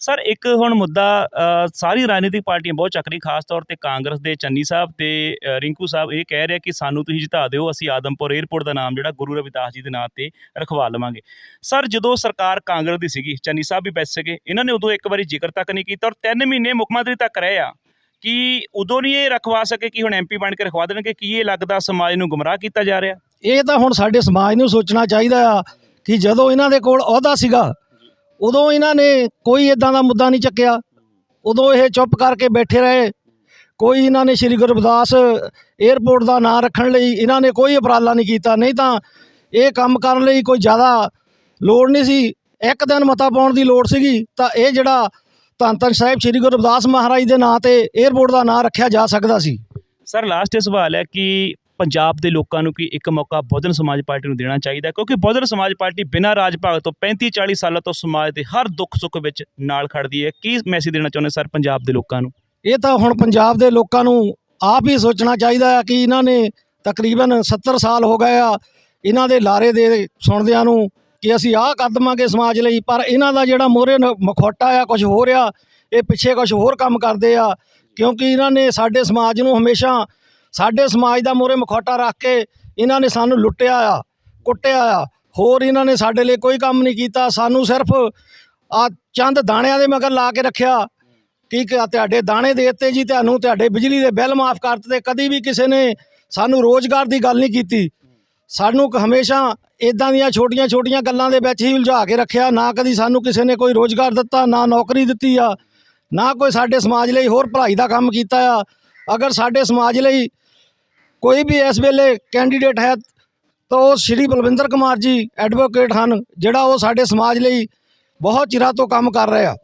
Speaker 1: ਸਰ, ਇੱਕ ਹੁਣ ਮੁੱਦਾ ਸਾਰੀ ਰਾਜਨੀਤਿਕ ਪਾਰਟੀਆਂ ਬਹੁਤ ਚੱਕ ਰਹੀ ਖਾਸ ਤੌਰ ਤੇ ਕਾਂਗਰਸ ਦੇ ਚੰਨੀ ਸਾਹਿਬ ਤੇ ਰਿੰਕੂ ਸਾਹਿਬ ਇਹ ਕਹਿ ਰਿਹਾ ਕਿ ਸਾਨੂੰ ਤੁਸੀਂ ਜਿਤਾ ਦਿਓ, ਅਸੀਂ ਆਦਮਪੁਰ 에ਅਰਪੋਰਟ ਦਾ ਨਾਮ ਜਿਹੜਾ ਗੁਰੂ ਰਵਿਦਾਸ ਜੀ ਦੇ ਨਾਂ ਤੇ ਰਖਵਾ ਲਵਾਂਗੇ। ਸਰ, ਜਦੋਂ ਸਰਕਾਰ ਕਾਂਗਰਸ ਦੀ ਸੀਗੀ, ਚੰਨੀ ਸਾਹਿਬ ਵੀ ਬੈਠ ਸਕੇ ਇਹਨਾਂ ਨੇ ਉਦੋਂ ਇੱਕ ਵਾਰੀ ਜ਼ਿਕਰ ਤੱਕ ਨਹੀਂ ਕੀਤਾ ਔਰ 3 ਮਹੀਨੇ ਮੁੱਖ ਮੰਤਰੀ ਤੱਕ ਰਹੇ ਆ ਕਿ ਉਦੋਂ ਨਹੀਂ ਇਹ ਰਖਵਾ ਸਕੇ ਕਿ ਹੁਣ ਐਮਪੀ ਬਣ ਕੇ ਰਖਵਾ ਦੇਣਗੇ, ਕੀ ਇਹ ਲੱਗਦਾ ਸਮਾਜ ਨੂੰ ਗੁੰਮਰਾਹ ਕੀਤਾ ਜਾ ਰਿਹਾ?
Speaker 2: ਇਹ ਤਾਂ ਹੁਣ ਸਾਡੇ ਸਮਾਜ ਨੂੰ ਸੋਚਣਾ ਚਾਹੀਦਾ ਆ ਕਿ ਜਦੋਂ ਇਹਨਾਂ ਦੇ ਕੋਲ ਅਹੁਦਾ ਸੀਗਾ ਉਦੋਂ ਇਹਨਾਂ ਨੇ ਕੋਈ ਇਦਾਂ ਦਾ ਮੁੱਦਾ ਨਹੀਂ ਚੱਕਿਆ। ਉਦੋਂ ਇਹ ਚੁੱਪ ਕਰਕੇ ਬੈਠੇ ਰਹੇ। ਕੋਈ ਇਹਨਾਂ ਨੇ ਸ਼੍ਰੀ ਗੁਰੂ ਰਵਿਦਾਸ 에ਅਰਪੋਰਟ ਦਾ ਨਾਂ ਰੱਖਣ ਲਈ ਇਹਨਾਂ ਨੇ ਕੋਈ ਉਪਰਾਲਾ ਨਹੀਂ ਕੀਤਾ। ਨਹੀਂ ਤਾਂ ਇਹ ਕੰਮ ਕਰਨ ਲਈ ਕੋਈ ਜ਼ਿਆਦਾ ਲੋੜ ਨਹੀਂ ਸੀ। ਇੱਕ ਦਿਨ ਮਤਾ ਪਾਉਣ ਦੀ ਲੋੜ ਸੀਗੀ। ਤਾਂ ਇਹ ਜਿਹੜਾ ਧੰਨ ਧੰਨ ਸਾਹਿਬ ਸ਼੍ਰੀ ਗੁਰੂ ਰਵਿਦਾਸ ਮਹਾਰਾਜ ਦੇ ਨਾਂ ਤੇ 에ਅਰਪੋਰਟ ਦਾ ਨਾਂ ਰੱਖਿਆ ਜਾ ਸਕਦਾ ਸੀ।
Speaker 1: ਸਰ ਲਾਸਟ ਇਹ ਸਵਾਲ ਹੈ ਕਿ ਪੰਜਾਬ ਦੇ ਲੋਕਾਂ ਨੂੰ ਕਿ ਇੱਕ ਮੌਕਾ ਬਹੁਜਨ ਸਮਾਜ ਪਾਰਟੀ ਨੂੰ ਦੇਣਾ ਚਾਹੀਦਾ ਕਿਉਂਕਿ ਬਹੁਜਨ ਸਮਾਜ ਪਾਰਟੀ ਬਿਨਾਂ ਰਾਜ ਭਾਗ ਤੋਂ 35 40 ਸਾਲਾਂ ਤੋਂ ਸਮਾਜ ਦੇ ਹਰ ਦੁੱਖ ਸੁੱਖ ਵਿੱਚ ਨਾਲ ਖੜਦੀ ਹੈ। ਕੀ ਮੈਸੇਜ ਦੇਣਾ ਚਾਹੁੰਦੇ ਸਰ ਪੰਜਾਬ ਦੇ ਲੋਕਾਂ ਨੂੰ?
Speaker 2: ਇਹ ਤਾਂ ਹੁਣ ਪੰਜਾਬ ਦੇ ਲੋਕਾਂ ਨੂੰ ਆਪ ਹੀ ਸੋਚਣਾ ਚਾਹੀਦਾ ਹੈ ਕਿ ਇਹਨਾਂ ਨੇ ਤਕਰੀਬਨ 70 ਸਾਲ ਹੋ ਗਏ ਆ, ਇਹਨਾਂ ਦੇ ਲਾਰੇ ਦੇ ਸੁਣਦਿਆਂ ਨੂੰ ਕਿ ਅਸੀਂ ਆਹ ਕਰ ਦੇਵਾਂਗੇ ਸਮਾਜ ਲਈ, ਪਰ ਇਹਨਾਂ ਦਾ ਜਿਹੜਾ ਮੋਹਰੇ ਮਖੌਟਾ ਆ ਕੁਝ ਹੋ ਰਿਹਾ ਇਹ ਪਿੱਛੇ ਕੁਝ ਹੋਰ ਕੰਮ ਕਰਦੇ ਆ, ਕਿਉਂਕਿ ਇਹਨਾਂ ਨੇ ਸਾਡੇ ਸਮਾਜ ਨੂੰ ਹਮੇਸ਼ਾ ਸਾਡੇ ਸਮਾਜ ਦਾ ਮੋਹਰੇ ਮਖੌਟਾ ਰੱਖ ਕੇ ਇਹਨਾਂ ਨੇ ਸਾਨੂੰ ਲੁੱਟਿਆ ਆ, ਕੁੱਟਿਆ ਆ। ਹੋਰ ਇਹਨਾਂ ਨੇ ਸਾਡੇ ਲਈ ਕੋਈ ਕੰਮ ਨਹੀਂ ਕੀਤਾ। ਸਾਨੂੰ ਸਿਰਫ ਆ ਚੰਦ ਦਾਣਿਆਂ ਦੇ ਮਗਰ ਲਾ ਕੇ ਰੱਖਿਆ। ਠੀਕ ਆ ਤੁਹਾਡੇ ਦਾਣੇ ਦੇ ਦਿੱਤੇ ਜੀ, ਤੁਹਾਨੂੰ ਤੁਹਾਡੇ ਬਿਜਲੀ ਦੇ ਬਿੱਲ ਮਾਫ ਕਰ ਦਿੱਤੇ। ਕਦੀ ਵੀ ਕਿਸੇ ਨੇ ਸਾਨੂੰ ਰੋਜ਼ਗਾਰ ਦੀ ਗੱਲ ਨਹੀਂ ਕੀਤੀ। ਸਾਨੂੰ ਕ- ਹਮੇਸ਼ਾ ਇਦਾਂ ਦੀਆਂ ਛੋਟੀਆਂ-ਛੋਟੀਆਂ ਗੱਲਾਂ ਦੇ ਵਿੱਚ ਹੀ ਉਲਝਾ ਕੇ ਰੱਖਿਆ। ਨਾ ਕਦੀ ਸਾਨੂੰ ਕਿਸੇ ਨੇ ਕੋਈ ਰੋਜ਼ਗਾਰ ਦਿੱਤਾ, ਨਾ ਨੌਕਰੀ ਦਿੱਤੀ ਆ। ਨਾ ਕੋਈ ਸਾਡੇ ਸਮਾਜ ਲਈ ਹੋਰ ਭਲਾਈ ਦਾ ਕੰਮ ਕੀਤਾ ਆ। ਅਗਰ ਸਾਡੇ ਸਮਾਜ ਲਈ ਕੋਈ ਵੀ ਇਸ ਵੇਲੇ ਕੈਂਡੀਡੇਟ ਹੈ ਤਾਂ ਉਹ ਸ਼੍ਰੀ ਬਲਵਿੰਦਰ ਕੁਮਾਰ ਜੀ ਐਡਵੋਕੇਟ ਹਨ ਜਿਹੜਾ ਉਹ ਸਾਡੇ ਸਮਾਜ ਲਈ ਬਹੁਤ ਚਿਰਾਂ ਤੋਂ ਕੰਮ ਕਰ ਰਹੇ। ਆ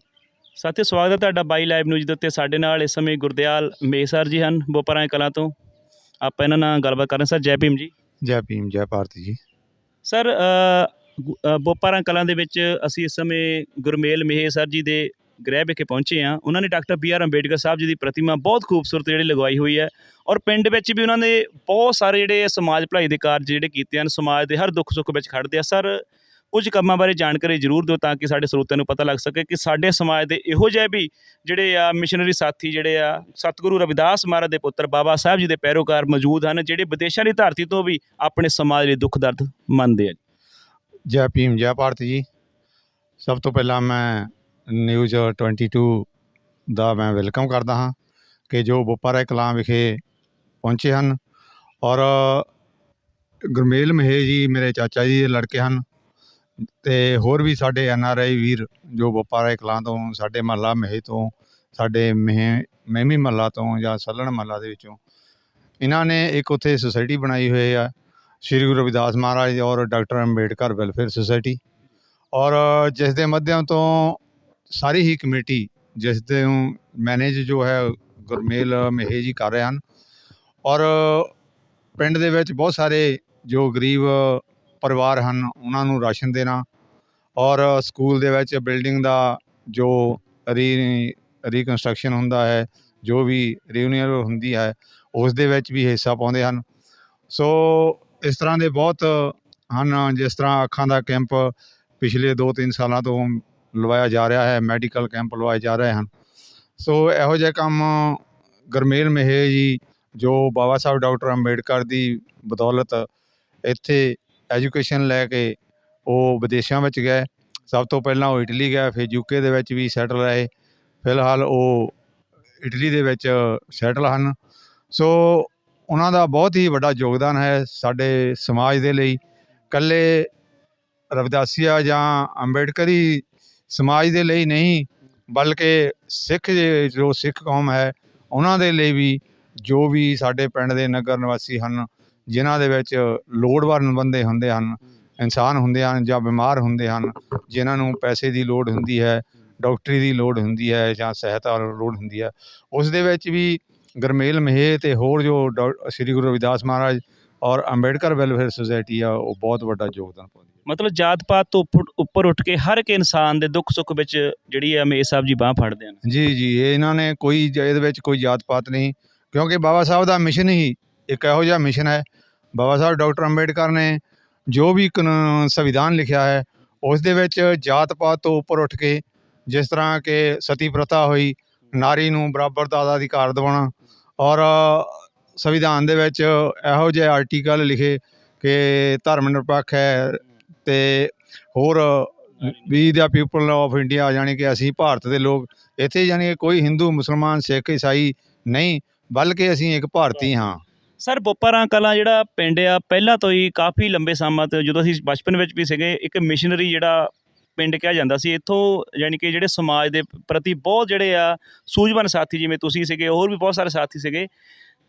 Speaker 1: ਸਾਥੀਓ ਸਵਾਗਤ ਹੈ ਤੁਹਾਡਾ ਬਾਈ ਲਾਈਵ ਨਿਊਜ਼ ਦੇ ਉੱਤੇ। ਸਾਡੇ ਨਾਲ ਇਸ ਸਮੇਂ ਗੁਰਦਿਆਲ ਮੇਸਰ ਜੀ ਹਨ ਬੋਪਰਾਂ ਕਲਾਂ ਤੋਂ। ਆਪਾਂ ਇਹਨਾਂ ਨਾਲ ਗੱਲਬਾਤ ਕਰ ਰਹੇ ਸਰ ਜੈ ਭੀਮ ਜੀ।
Speaker 3: ਜੈ ਭੀਮ ਜੈ ਭਾਰਤ ਜੀ।
Speaker 1: ਸਰ ਬੋਪਾਰਾਂ ਕਲਾਂ ਦੇ ਵਿੱਚ ਅਸੀਂ ਇਸ ਸਮੇਂ ਗੁਰਮੇਲ ਮੇਹੇ ਸਰ ਜੀ ਦੇ ਗ੍ਰਹਿ ਵਿਖੇ ਪਹੁੰਚੇ ਹਾਂ। ਉਹਨਾਂ ਨੇ doctor B R Ambedkar Sahib ji ਦੀ ਪ੍ਰਤਿਮਾ ਬਹੁਤ ਖੂਬਸੂਰਤ ਜਿਹੜੀ ਲਗਵਾਈ ਹੋਈ ਹੈ ਔਰ ਪਿੰਡ ਵਿੱਚ ਵੀ ਉਹਨਾਂ ਨੇ ਬਹੁਤ ਸਾਰੇ ਜਿਹੜੇ ਸਮਾਜ ਭਲਾਈ ਦੇ ਕਾਰਜ ਜਿਹੜੇ ਕੀਤੇ ਹਨ, ਸਮਾਜ ਦੇ ਹਰ ਦੁੱਖ ਸੁੱਖ ਵਿੱਚ ਖੜਦੇ ਆ। ਸਰ, ਕੁਝ ਕੰਮਾਂ ਬਾਰੇ ਜਾਣਕਾਰੀ ਜ਼ਰੂਰ ਦਿਓ ਤਾਂ ਕਿ ਸਾਡੇ ਸਰੋਤਿਆਂ ਨੂੰ ਪਤਾ ਲੱਗ ਸਕੇ ਕਿ ਸਾਡੇ ਸਮਾਜ ਦੇ ਇਹੋ ਜਿਹੇ ਵੀ ਜਿਹੜੇ ਆ ਮਿਸ਼ਨਰੀ ਸਾਥੀ ਜਿਹੜੇ ਆ, ਸਤਿਗੁਰੂ ਰਵਿਦਾਸ ਮਹਾਰਾਜ ਦੇ ਪੁੱਤਰ ਬਾਬਾ ਸਾਹਿਬ ਜੀ ਦੇ ਪੈਰੋਕਾਰ ਮੌਜੂਦ ਹਨ, ਜਿਹੜੇ ਵਿਦੇਸ਼ਾਂ ਦੀ ਧਰਤੀ ਤੋਂ ਵੀ ਆਪਣੇ ਸਮਾਜ ਲਈ ਦੁੱਖ ਦਰਦ ਮੰਨਦੇ ਆ।
Speaker 3: ਜੈ ਭੀਮ, ਜੈ ਭਾਰਤ ਜੀ। ਸਭ ਤੋਂ ਪਹਿਲਾਂ ਮੈਂ ਨਿਊਜ਼ 22 ਦਾ ਮੈਂ ਵੈਲਕਮ ਕਰਦਾ ਹਾਂ ਕਿ ਜੋ ਬੋਪਾਰਾ ਕਲਾਂ ਵਿਖੇ ਪਹੁੰਚੇ ਹਨ ਔਰ ਗੁਰਮੇਲ ਮਹੇ ਜੀ ਮੇਰੇ ਚਾਚਾ ਜੀ ਦੇ ਲੜਕੇ ਹਨ ਤੇ ਹੋਰ ਵੀ ਸਾਡੇ ਐਨ ਆਰ ਆਈ ਵੀਰ ਜੋ ਬੋਪਾਰਾ ਕਲਾਂ ਤੋਂ, ਸਾਡੇ ਮਹੱਲਾ ਮਹੇ ਤੋਂ, ਸਾਡੇ ਮਹੇ ਮਹਿਮੀ ਮਹੱਲਾ ਤੋਂ ਜਾਂ ਸੱਲਣ ਮਹੱਲਾ ਦੇ ਵਿੱਚੋਂ ਇਹਨਾਂ ਨੇ ਇੱਕ ਉੱਥੇ ਸੁਸਾਇਟੀ ਬਣਾਈ ਹੋਈ ਆ, ਸ਼੍ਰੀ ਗੁਰੂ ਰਵਿਦਾਸ ਮਹਾਰਾਜ ਔਰ ਡਾਕਟਰ ਅੰਬੇਡਕਰ ਵੈਲਫੇਅਰ ਸੁਸਾਇਟੀ ਔਰ ਜਿਸ ਦੇ ਮਾਧਿਅਮ ਤੋਂ ਸਾਰੀ ਹੀ ਕਮੇਟੀ ਜਿਸ ਦੇ ਮੈਨੇਜ ਜੋ ਹੈ ਗੁਰਮੇਲ ਮਹੇ ਜੀ ਕਰ ਰਹੇ ਹਨ। ਔਰ ਪਿੰਡ ਦੇ ਵਿੱਚ ਬਹੁਤ ਸਾਰੇ ਜੋ ਗਰੀਬ ਪਰਿਵਾਰ ਹਨ, ਉਹਨਾਂ ਨੂੰ ਰਾਸ਼ਨ ਦੇਣਾ ਔਰ ਸਕੂਲ ਦੇ ਵਿੱਚ ਬਿਲਡਿੰਗ ਦਾ ਜੋ ਰੀ, ਰੀਕਨਸਟਰਕਸ਼ਨ ਹੁੰਦਾ ਹੈ, ਜੋ ਵੀ ਰੀਯੂਨੀਅਨ ਹੁੰਦੀ ਹੈ, ਉਸ ਦੇ ਵਿੱਚ ਵੀ ਹਿੱਸਾ ਪਾਉਂਦੇ ਹਨ। ਸੋ ਇਸ ਤਰ੍ਹਾਂ ਦੇ ਬਹੁਤ ਹਨ, ਜਿਸ ਤਰ੍ਹਾਂ ਅੱਖਾਂ ਦਾ ਕੈਂਪ ਪਿਛਲੇ 2-3 ਸਾਲਾਂ ਤੋਂ ਲਵਾਇਆ ਜਾ ਰਿਹਾ ਹੈ, ਮੈਡੀਕਲ ਕੈਂਪ ਲਵਾਏ ਜਾ ਰਹੇ ਹਨ। ਸੋ ਇਹੋ ਜਿਹੇ ਕੰਮ ਗਰਮੇਲ ਮਹੇ ਜੀ, ਜੋ ਬਾਬਾ ਸਾਹਿਬ ਡਾਕਟਰ ਅੰਬੇਡਕਰ ਦੀ ਬਦੌਲਤ ਇੱਥੇ ਐਜੂਕੇਸ਼ਨ ਲੈ ਕੇ ਉਹ ਵਿਦੇਸ਼ਾਂ ਵਿੱਚ ਗਏ। ਸਭ ਤੋਂ ਪਹਿਲਾਂ ਉਹ ਇਟਲੀ ਗਿਆ, ਫਿਰ ਯੂਕੇ ਦੇ ਵਿੱਚ ਵੀ ਸੈਟਲ ਰਹੇ। ਫਿਲਹਾਲ ਉਹ ਇਟਲੀ ਦੇ ਵਿੱਚ ਸੈਟਲ ਹਨ। ਸੋ ਉਹਨਾਂ ਦਾ ਬਹੁਤ ਹੀ ਵੱਡਾ ਯੋਗਦਾਨ ਹੈ ਸਾਡੇ ਸਮਾਜ ਦੇ ਲਈ। ਇਕੱਲੇ ਰਵਿਦਾਸੀਆ ਜਾਂ ਅੰਬੇਡਕਰੀ ਸਮਾਜ ਦੇ ਲਈ ਨਹੀਂ, ਬਲਕਿ ਸਿੱਖ ਜੇ- ਜੋ ਸਿੱਖ ਕੌਮ ਹੈ, ਉਹਨਾਂ ਦੇ ਲਈ ਵੀ ਜੋ ਵੀ ਸਾਡੇ ਪਿੰਡ ਦੇ ਨਗਰ ਨਿਵਾਸੀ ਹਨ, ਜਿਨ੍ਹਾਂ ਦੇ ਵਿੱਚ ਲੋੜਵੰਦ ਬੰਦੇ ਹੁੰਦੇ ਹਨ, ਇਨਸਾਨ ਹੁੰਦੇ ਹਨ ਜਾਂ ਬਿਮਾਰ ਹੁੰਦੇ ਹਨ, ਜਿਨ੍ਹਾਂ ਨੂੰ ਪੈਸੇ ਦੀ ਲੋੜ ਹੁੰਦੀ ਹੈ, ਡਾਕਟਰੀ ਦੀ ਲੋੜ ਹੁੰਦੀ ਹੈ ਜਾਂ ਸਿਹਤ ਸਹਾਇਤਾ ਲੋੜ ਹੁੰਦੀ ਹੈ, ਉਸ ਦੇ ਵਿੱਚ ਵੀ ਗਰਮੇਲ ਮਹੇ ਤੇ ਹੋਰ ਜੋ ਡਾ- ਸ੍ਰੀ ਗੁਰੂ ਰਵਿਦਾਸ ਮਹਾਰਾਜ ਔਰ ਅੰਬੇਡਕਰ ਵੈਲਫੇਅਰ ਸੁਸਾਇਟੀ ਆ, ਉਹ ਬਹੁਤ ਵੱਡਾ ਯੋਗਦਾਨ ਪਾਉਂਦੀ
Speaker 1: ਮਤਲਬ ਜਾਤ ਪਾਤ ਤੋਂ ਉੱਪਰ ਉੱਪਰ ਉੱਠ ਕੇ ਹਰ ਇੱਕ ਇਨਸਾਨ ਦੇ ਦੁੱਖ ਸੁੱਖ ਵਿੱਚ ਜਿਹੜੀ ਆ ਮੇਰ ਸਾਹਿਬ ਜੀ ਬਾਹ ਫੜਦੇ ਹਨ।
Speaker 3: ਜੀ ਜੀ, ਇਹ ਇਹਨਾਂ ਨੇ ਕੋਈ ਜ- ਇਹਦੇ ਵਿੱਚ ਕੋਈ ਜਾਤ ਪਾਤ ਨਹੀਂ, ਕਿਉਂਕਿ ਬਾਬਾ ਸਾਹਿਬ ਦਾ ਮਿਸ਼ਨ ਹੀ ਇੱਕ ਇਹੋ ਜਿਹਾ ਮਿਸ਼ਨ ਹੈ। ਬਾਬਾ ਸਾਹਿਬ ਡਾਕਟਰ ਅੰਬੇਡਕਰ ਨੇ ਜੋ ਵੀ ਕਾਨੂੰਨ ਸੰਵਿਧਾਨ ਲਿਖਿਆ ਹੈ, ਉਸ ਦੇ ਵਿੱਚ ਜਾਤ ਪਾਤ ਤੋਂ ਉੱਪਰ ਉੱਠ ਕੇ ਜਿਸ ਤਰ੍ਹਾਂ ਕਿ ਸਤੀ ਪ੍ਰਥਾ ਹੋਈ, ਨਾਰੀ ਨੂੰ ਬਰਾਬਰ ਦਾ ਅਧਿਕਾਰ ਦਿਵਾਉਣਾ ਔਰ ਸੰਵਿਧਾਨ ਦੇ ਵਿੱਚ ਇਹੋ ਜਿਹੇ ਆਰਟੀਕਲ ਲਿਖੇ ਕਿ ਧਰਮ ਨਿਰਪੱਖ ਹੈ ਤੇ ਹੋਰ ਵੀ ਦਾ ਪੀਪਲ ਆਫ ਇੰਡੀਆ ਯਾਨੀ ਕਿ ਅਸੀਂ ਭਾਰਤ ਦੇ ਲੋਕ, ਇੱਥੇ ਯਾਨੀ ਕਿ ਕੋਈ ਹਿੰਦੂ, ਮੁਸਲਮਾਨ, ਸਿੱਖ, ਈਸਾਈ ਨਹੀਂ, ਬਲਕਿ ਅਸੀਂ ਇੱਕ ਭਾਰਤੀ ਹਾਂ।
Speaker 1: ਸਰ, ਬੋਪਾਰਾਂ ਕਲਾਂ ਜਿਹੜਾ ਪਿੰਡ ਆ, ਪਹਿਲਾਂ ਤੋਂ ਹੀ ਕਾਫੀ ਲੰਬੇ ਸਮਾਂ ਤੋਂ ਜਦੋਂ ਅਸੀਂ ਬਚਪਨ ਵਿੱਚ ਵੀ ਸੀਗੇ, ਇੱਕ ਮਿਸ਼ਨਰੀ ਜਿਹੜਾ ਪਿੰਡ ਕਿਹਾ ਜਾਂਦਾ ਸੀ, ਇੱਥੋਂ ਯਾਨੀ ਕਿ ਜਿਹੜੇ ਸਮਾਜ ਦੇ ਪ੍ਰਤੀ ਬਹੁਤ ਜਿਹੜੇ ਆ, ਸੂਝਵਾਨ ਸਾਥੀ ਜਿਵੇਂ ਤੁਸੀਂ ਸੀਗੇ, ਹੋਰ ਵੀ ਬਹੁਤ ਸਾਰੇ ਸਾਥੀ ਸੀਗੇ,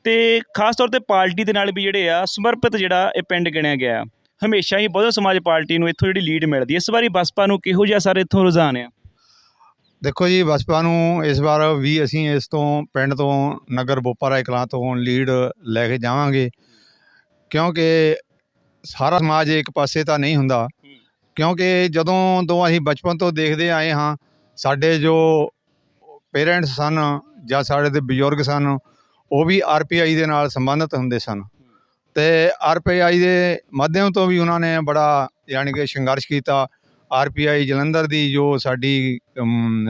Speaker 1: ਤੇ ਖਾਸ ਤੌਰ ਤੇ ਪਾਰਟੀ ਦੇ ਨਾਲ ਵੀ ਜਿਹੜੇ ਆ, ਸਮਰਪਿਤ ਜਿਹੜਾ ਇਹ ਪਿੰਡ ਗਿਣਿਆ ਗਿਆ। ਹਮੇਸ਼ਾ ਹੀ ਬਹੁਜਨ ਸਮਾਜ ਪਾਰਟੀ ਨੂੰ ਇੱਥੋਂ ਜਿਹੜੀ ਲੀਡ ਮਿਲਦੀ ਹੈ, ਇਸ ਵਾਰੀ ਬਸਪਾ ਨੂੰ ਕਿਹੋ ਜਿਹਾ ਸਰ ਇੱਥੋਂ ਰੁਝਾਨ ਆ?
Speaker 3: ਦੇਖੋ ਜੀ, ਬਸਪਾ ਨੂੰ ਇਸ ਵਾਰ ਵੀ ਅਸੀਂ ਇਸ ਤੋਂ ਪਿੰਡ ਤੋਂ, ਨਗਰ ਬੋਪਾਰਾ ਕਲਾਂ ਤੋਂ ਲੀਡ ਲੈ ਕੇ ਜਾਵਾਂਗੇ। ਕਿਉਂਕਿ ਸਾਰਾ ਸਮਾਜ ਇੱਕ ਪਾਸੇ ਤਾਂ ਨਹੀਂ ਹੁੰਦਾ। ਕਿਉਂਕਿ ਜਦੋਂ ਤੋਂ ਅਸੀਂ ਬਚਪਨ ਤੋਂ ਦੇਖਦੇ ਆਏ ਹਾਂ, ਸਾਡੇ ਜੋ ਪੇਰੈਂਟਸ ਸਨ ਜਾਂ ਸਾਡੇ ਦੇ ਬਜ਼ੁਰਗ ਸਨ, ਉਹ ਵੀ ਆਰਪੀਆਈ ਦੇ ਨਾਲ ਸੰਬੰਧਿਤ ਹੁੰਦੇ ਸਨ। ਤੇ ਆਰਪੀਆਈ ਦੇ ਮਾਧਿਅਮ ਤੋਂ ਵੀ ਉਹਨਾਂ ਨੇ ਬੜਾ ਯਾਨੀ ਕਿ ਸੰਘਰਸ਼ ਕੀਤਾ। ਆਰਪੀਆਈ ਜਲੰਧਰ ਦੀ ਜੋ ਸਾਡੀ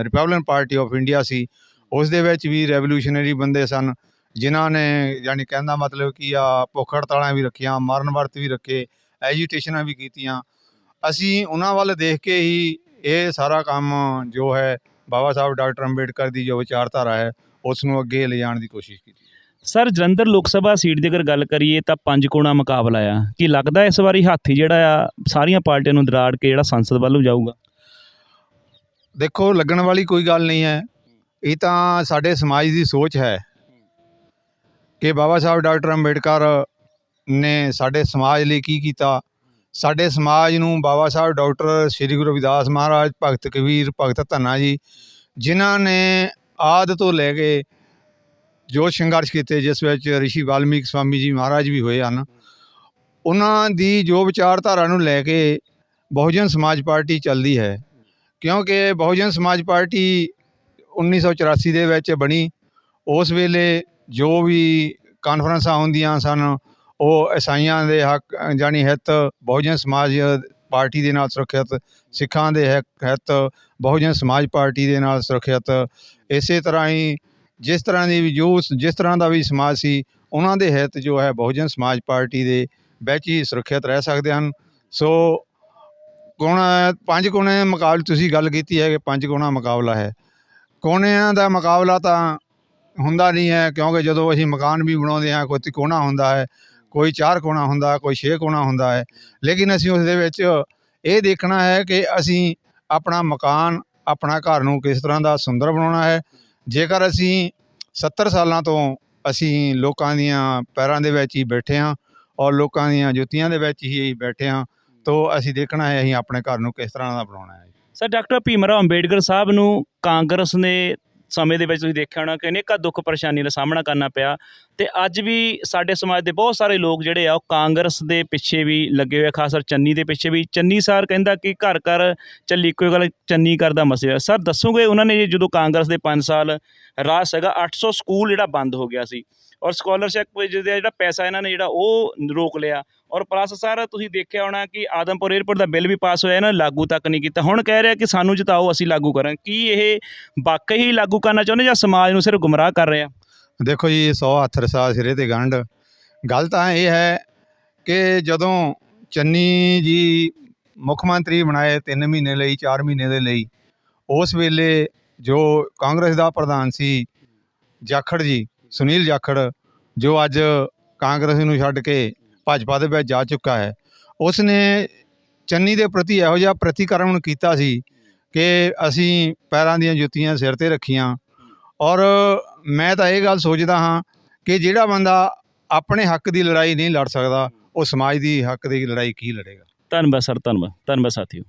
Speaker 3: ਰਿਪਬਲਿਕਨ ਪਾਰਟੀ ਆਫ ਇੰਡੀਆ ਸੀ, ਉਸ ਦੇ ਵਿੱਚ ਵੀ ਰੈਵੋਲੂਸ਼ਨਰੀ ਬੰਦੇ ਸਨ, ਜਿਨ੍ਹਾਂ ਨੇ ਯਾਨੀ ਕਹਿੰਦਾ ਮਤਲਬ ਕਿ ਆ ਭੁੱਖ ਹੜਤਾਲਾਂ ਵੀ ਰੱਖੀਆਂ, ਮਰਨ ਵਰਤ ਵੀ ਰੱਖੇ ਐਜੀਟੇਸ਼ਨਾਂ ਵੀ ਕੀਤੀਆਂ। ਅਸੀਂ ਉਹਨਾਂ ਵੱਲ ਦੇਖ ਕੇ ਹੀ ਇਹ ਸਾਰਾ ਕੰਮ ਜੋ ਹੈ, ਬਾਬਾ ਸਾਹਿਬ ਡਾਕਟਰ ਅੰਬੇਡਕਰ ਦੀ ਜੋ ਵਿਚਾਰਧਾਰਾ ਹੈ, ਉਸ ਨੂੰ ਅੱਗੇ ਲਿਜਾਣ ਦੀ ਕੋਸ਼ਿਸ਼ ਕੀਤੀ।
Speaker 1: ਸਰ, ਜਲੰਧਰ ਲੋਕ ਸਭਾ ਸੀਟ ਦੀ ਅਗਰ ਗੱਲ ਕਰੀਏ ਤਾਂ ਪੰਜ ਕੋਣਾ ਮੁਕਾਬਲਾ ਆ। ਕੀ ਲੱਗਦਾ ਇਸ ਵਾਰੀ ਹਾਥੀ ਜਿਹੜਾ ਆ, ਸਾਰੀਆਂ ਪਾਰਟੀਆਂ ਨੂੰ ਦਰਾੜ ਕੇ ਜਿਹੜਾ ਸੰਸਦ ਵੱਲੋਂ ਜਾਊਗਾ?
Speaker 3: ਦੇਖੋ, ਲੱਗਣ ਵਾਲੀ ਕੋਈ ਗੱਲ ਨਹੀਂ ਹੈ। ਇਹ ਤਾਂ ਸਾਡੇ ਸਮਾਜ ਦੀ ਸੋਚ ਹੈ ਕਿ ਬਾਬਾ ਸਾਹਿਬ ਡਾਕਟਰ ਅੰਬੇਡਕਰ ਨੇ ਸਾਡੇ ਸਮਾਜ ਲਈ ਕੀ ਕੀਤਾ। ਸਾਡੇ ਸਮਾਜ ਨੂੰ ਬਾਬਾ ਸਾਹਿਬ ਡਾਕਟਰ ਸ੍ਰੀ ਗੁਰੂ ਰਵਿਦਾਸ ਮਹਾਰਾਜ, ਭਗਤ ਕਬੀਰ, ਭਗਤ ਧੰਨਾ ਜੀ, ਜਿਨ੍ਹਾਂ ਨੇ ਆਦ ਤੋਂ ਲੈ ਕੇ ਜੋ ਸੰਘਰਸ਼ ਕੀਤੇ, ਜਿਸ ਵਿੱਚ ਰਿਸ਼ੀ ਵਾਲਮੀਕ ਸਵਾਮੀ ਜੀ ਮਹਾਰਾਜ ਵੀ ਹੋਏ ਹਨ, ਉਹਨਾਂ ਦੀ ਜੋ ਵਿਚਾਰਧਾਰਾ ਨੂੰ ਲੈ ਕੇ ਬਹੁਜਨ ਸਮਾਜ ਪਾਰਟੀ ਚੱਲਦੀ ਹੈ। ਕਿਉਂਕਿ ਬਹੁਜਨ ਸਮਾਜ ਪਾਰਟੀ 1984 ਦੇ ਵਿੱਚ ਬਣੀ। ਉਸ ਵੇਲੇ ਜੋ ਵੀ ਕਾਨਫਰੰਸਾਂ ਹੁੰਦੀਆਂ ਸਨ, ਉਹ ਈਸਾਈਆਂ ਦੇ ਹੱਕ ਜਾਣੀ ਹਿੱਤ, ਬਹੁਜਨ ਸਮਾਜ ਪਾਰਟੀ ਦੇ ਨਾਲ ਸੁਰੱਖਿਅਤ, ਸਿੱਖਾਂ ਦੇ ਹਿ- ਹਿੱਤ, ਬਹੁਜਨ ਸਮਾਜ ਪਾਰਟੀ ਦੇ ਨਾਲ ਸੁਰੱਖਿਅਤ। ਇਸੇ ਤਰ੍ਹਾਂ ਹੀ ਜਿਸ ਤਰ੍ਹਾਂ ਦੀ ਵੀ ਜੋ ਜਿਸ ਤਰ੍ਹਾਂ ਦਾ ਵੀ ਸਮਾਜ ਸੀ, ਉਹਨਾਂ ਦੇ ਹਿੱਤ ਜੋ ਹੈ, ਬਹੁਜਨ ਸਮਾਜ ਪਾਰਟੀ ਦੇ ਵਿੱਚ ਹੀ ਸੁਰੱਖਿਅਤ ਰਹਿ ਸਕਦੇ ਹਨ। ਸੋ ਕੋਣ ਪੰਜ ਕੋਣੇ ਮੁਕਾਬਲੇ, ਤੁਸੀਂ ਗੱਲ ਕੀਤੀ ਹੈ ਕਿ ਪੰਜ ਕੋਣਾ ਮੁਕਾਬਲਾ ਹੈ। ਕੋਣਿਆਂ ਦਾ ਮੁਕਾਬਲਾ ਤਾਂ ਹੁੰਦਾ ਨਹੀਂ ਹੈ, ਕਿਉਂਕਿ ਜਦੋਂ ਅਸੀਂ ਮਕਾਨ ਵੀ ਬਣਾਉਂਦੇ ਹਾਂ, ਕੋਈ ਤਿਕੋਣਾ ਹੁੰਦਾ ਹੈ, ਕੋਈ ਚਾਰ ਕੋਣਾ ਹੁੰਦਾ, ਕੋਈ ਛੇ ਕੋਣਾ ਹੁੰਦਾ ਹੈ। ਲੇਕਿਨ ਅਸੀਂ ਉਸ ਦੇ ਵਿੱਚ ਇਹ ਦੇਖਣਾ ਹੈ ਕਿ ਅਸੀਂ ਆਪਣਾ ਮਕਾਨ, ਆਪਣਾ ਘਰ ਨੂੰ ਕਿਸ ਤਰ੍ਹਾਂ ਦਾ ਸੁੰਦਰ ਬਣਾਉਣਾ ਹੈ ਜੇਕਰ ਅਸੀਂ 70 ਸਾਲਾਂ ਤੋਂ ਅਸੀਂ ਲੋਕਾਂ ਦੀਆਂ ਪੈਰਾਂ ਦੇ ਵਿੱਚ ਹੀ ਬੈਠੇ ਹਾਂ ਔਰ ਲੋਕਾਂ ਦੀਆਂ ਜੁੱਤੀਆਂ ਦੇ ਵਿੱਚ ਹੀ ਬੈਠੇ ਹਾਂ, ਤਾਂ ਅਸੀਂ ਦੇਖਣਾ ਹੈ ਅਸੀਂ ਆਪਣੇ ਘਰ ਨੂੰ ਕਿਸ ਤਰ੍ਹਾਂ ਦਾ ਬਣਾਉਣਾ ਹੈ।
Speaker 1: ਸਰ, ਡਾਕਟਰ ਭੀਮ ਰਾਓ ਅੰਬੇਡਕਰ ਸਾਹਿਬ ਨੂੰ ਕਾਂਗਰਸ ਨੇ ਸਮੇਂ ਦੇ ਵਿੱਚ ਤੁਸੀਂ ਦੇਖਿਆ ਹੋਣਾ ਕਿ ਅਨੇਕਾਂ ਦੁੱਖ ਪਰੇਸ਼ਾਨੀ ਦਾ ਸਾਹਮਣਾ ਕਰਨਾ ਪਿਆ ਤੇ ਅੱਜ ਵੀ ਸਾਡੇ ਸਮਾਜ ਦੇ ਬਹੁਤ ਸਾਰੇ ਲੋਕ ਜਿਹੜੇ ਆ, ਉਹ ਕਾਂਗਰਸ ਦੇ ਪਿੱਛੇ ਵੀ ਲੱਗੇ ਹੋਏ ਆ, ਖਾਸ ਕਰ ਚੰਨੀ ਦੇ ਪਿੱਛੇ ਵੀ। ਚੰਨੀ ਸਰ ਕਹਿੰਦਾ ਕਿ ਘਰ ਘਰ ਚੱਲੀ, ਇੱਕੋ ਗੱਲ ਚੰਨੀ ਕਰਦਾ ਮਸਲਾ। ਸਰ, ਦੱਸੋਗੇ ਉਹਨਾਂ ਨੇ ਜਦੋਂ ਕਾਂਗਰਸ ਦੇ 5 ਸਾਲ ਰਾਜ ਸੀਗਾ 800 ਸਕੂਲ ਜਿਹੜਾ ਬੰਦ ਹੋ ਗਿਆ ਸੀ। ਔਰ ਸਕਾਲਰਸ਼ਿਪ ਜਿਹਦਾ ਜਿਹੜਾ ਪੈਸਾ ਇਹਨਾਂ ਨੇ ਜਿਹੜਾ ਉਹ ਰੋਕ ਲਿਆ। ਔਰ ਪਲੱਸ ਸਰ ਤੁਸੀਂ ਦੇਖਿਆ ਹੋਣਾ ਕਿ ਆਦਮਪੁਰ 에ਅਰਪੋਰਟ ਦਾ ਬਿੱਲ ਵੀ ਪਾਸ ਹੋਇਆ, ਇਹਨਾਂ ਨੇ ਲਾਗੂ ਤੱਕ ਨਹੀਂ ਕੀਤਾ। ਹੁਣ ਕਹਿ ਰਿਹਾ ਕਿ ਸਾਨੂੰ ਜਿਤਾਓ, ਅਸੀਂ ਲਾਗੂ ਕਰਾਂ ਕੀ ਇਹ ਵਾਕਈ ਲਾਗੂ ਕਰਨਾ ਚਾਹੁੰਦੇ ਜਾਂ ਸਮਾਜ ਨੂੰ ਸਿਰਫ ਗੁੰਮਰਾਹ ਕਰ ਰਿਹਾ?
Speaker 3: ਦੇਖੋ ਜੀ 100 ਹੱਥ ਰਸਾ ਸਿਰੇ ਤੇ ਗੰਢ। ਗੱਲ ਤਾਂ ਇਹ ਹੈ ਕਿ ਜਦੋਂ ਚੰਨੀ ਜੀ ਮੁੱਖ ਮੰਤਰੀ ਬਣਾਏ 3 ਮਹੀਨੇ ਲਈ 4 ਮਹੀਨੇ ਦੇ ਲਈ, ਉਸ ਵੇਲੇ ਜੋ ਕਾਂਗਰਸ ਦਾ ਪ੍ਰਧਾਨ ਸੀ, ਜਾਖੜ ਜੀ ਸੁਨੀਲ ਜਾਖੜ, ਜੋ ਅੱਜ ਕਾਂਗਰਸ ਨੂੰ ਛੱਡ ਕੇ ਭਾਜਪਾ ਦੇ ਵਿੱਚ ਜਾ ਚੁੱਕਾ ਹੈ ਉਸ ਨੇ ਚੰਨੀ ਦੇ ਪ੍ਰਤੀ ਇਹੋ ਜਿਹਾ ਪ੍ਰਤੀਕਰਮ ਕੀਤਾ ਸੀ ਕਿ ਅਸੀਂ ਪੈਰਾਂ ਦੀਆਂ ਜੁੱਤੀਆਂ ਸਿਰ ਤੇ ਰੱਖੀਆਂ। ਔਰ ਮੈਂ ਤਾਂ ਇਹ ਗੱਲ ਸੋਚਦਾ ਹਾਂ ਕਿ ਜਿਹੜਾ ਬੰਦਾ ਆਪਣੇ ਹੱਕ ਦੀ ਲੜਾਈ ਨਹੀਂ ਲੜ ਸਕਦਾ, ਉਹ ਸਮਾਜ ਦੀ ਹੱਕ ਦੀ ਲੜਾਈ ਕੀ ਲੜੇਗਾ।
Speaker 1: ਧੰਨਵਾਦ ਸਰ, ਧੰਨਵਾਦ ਧੰਨਵਾਦ ਸਾਥੀਓ।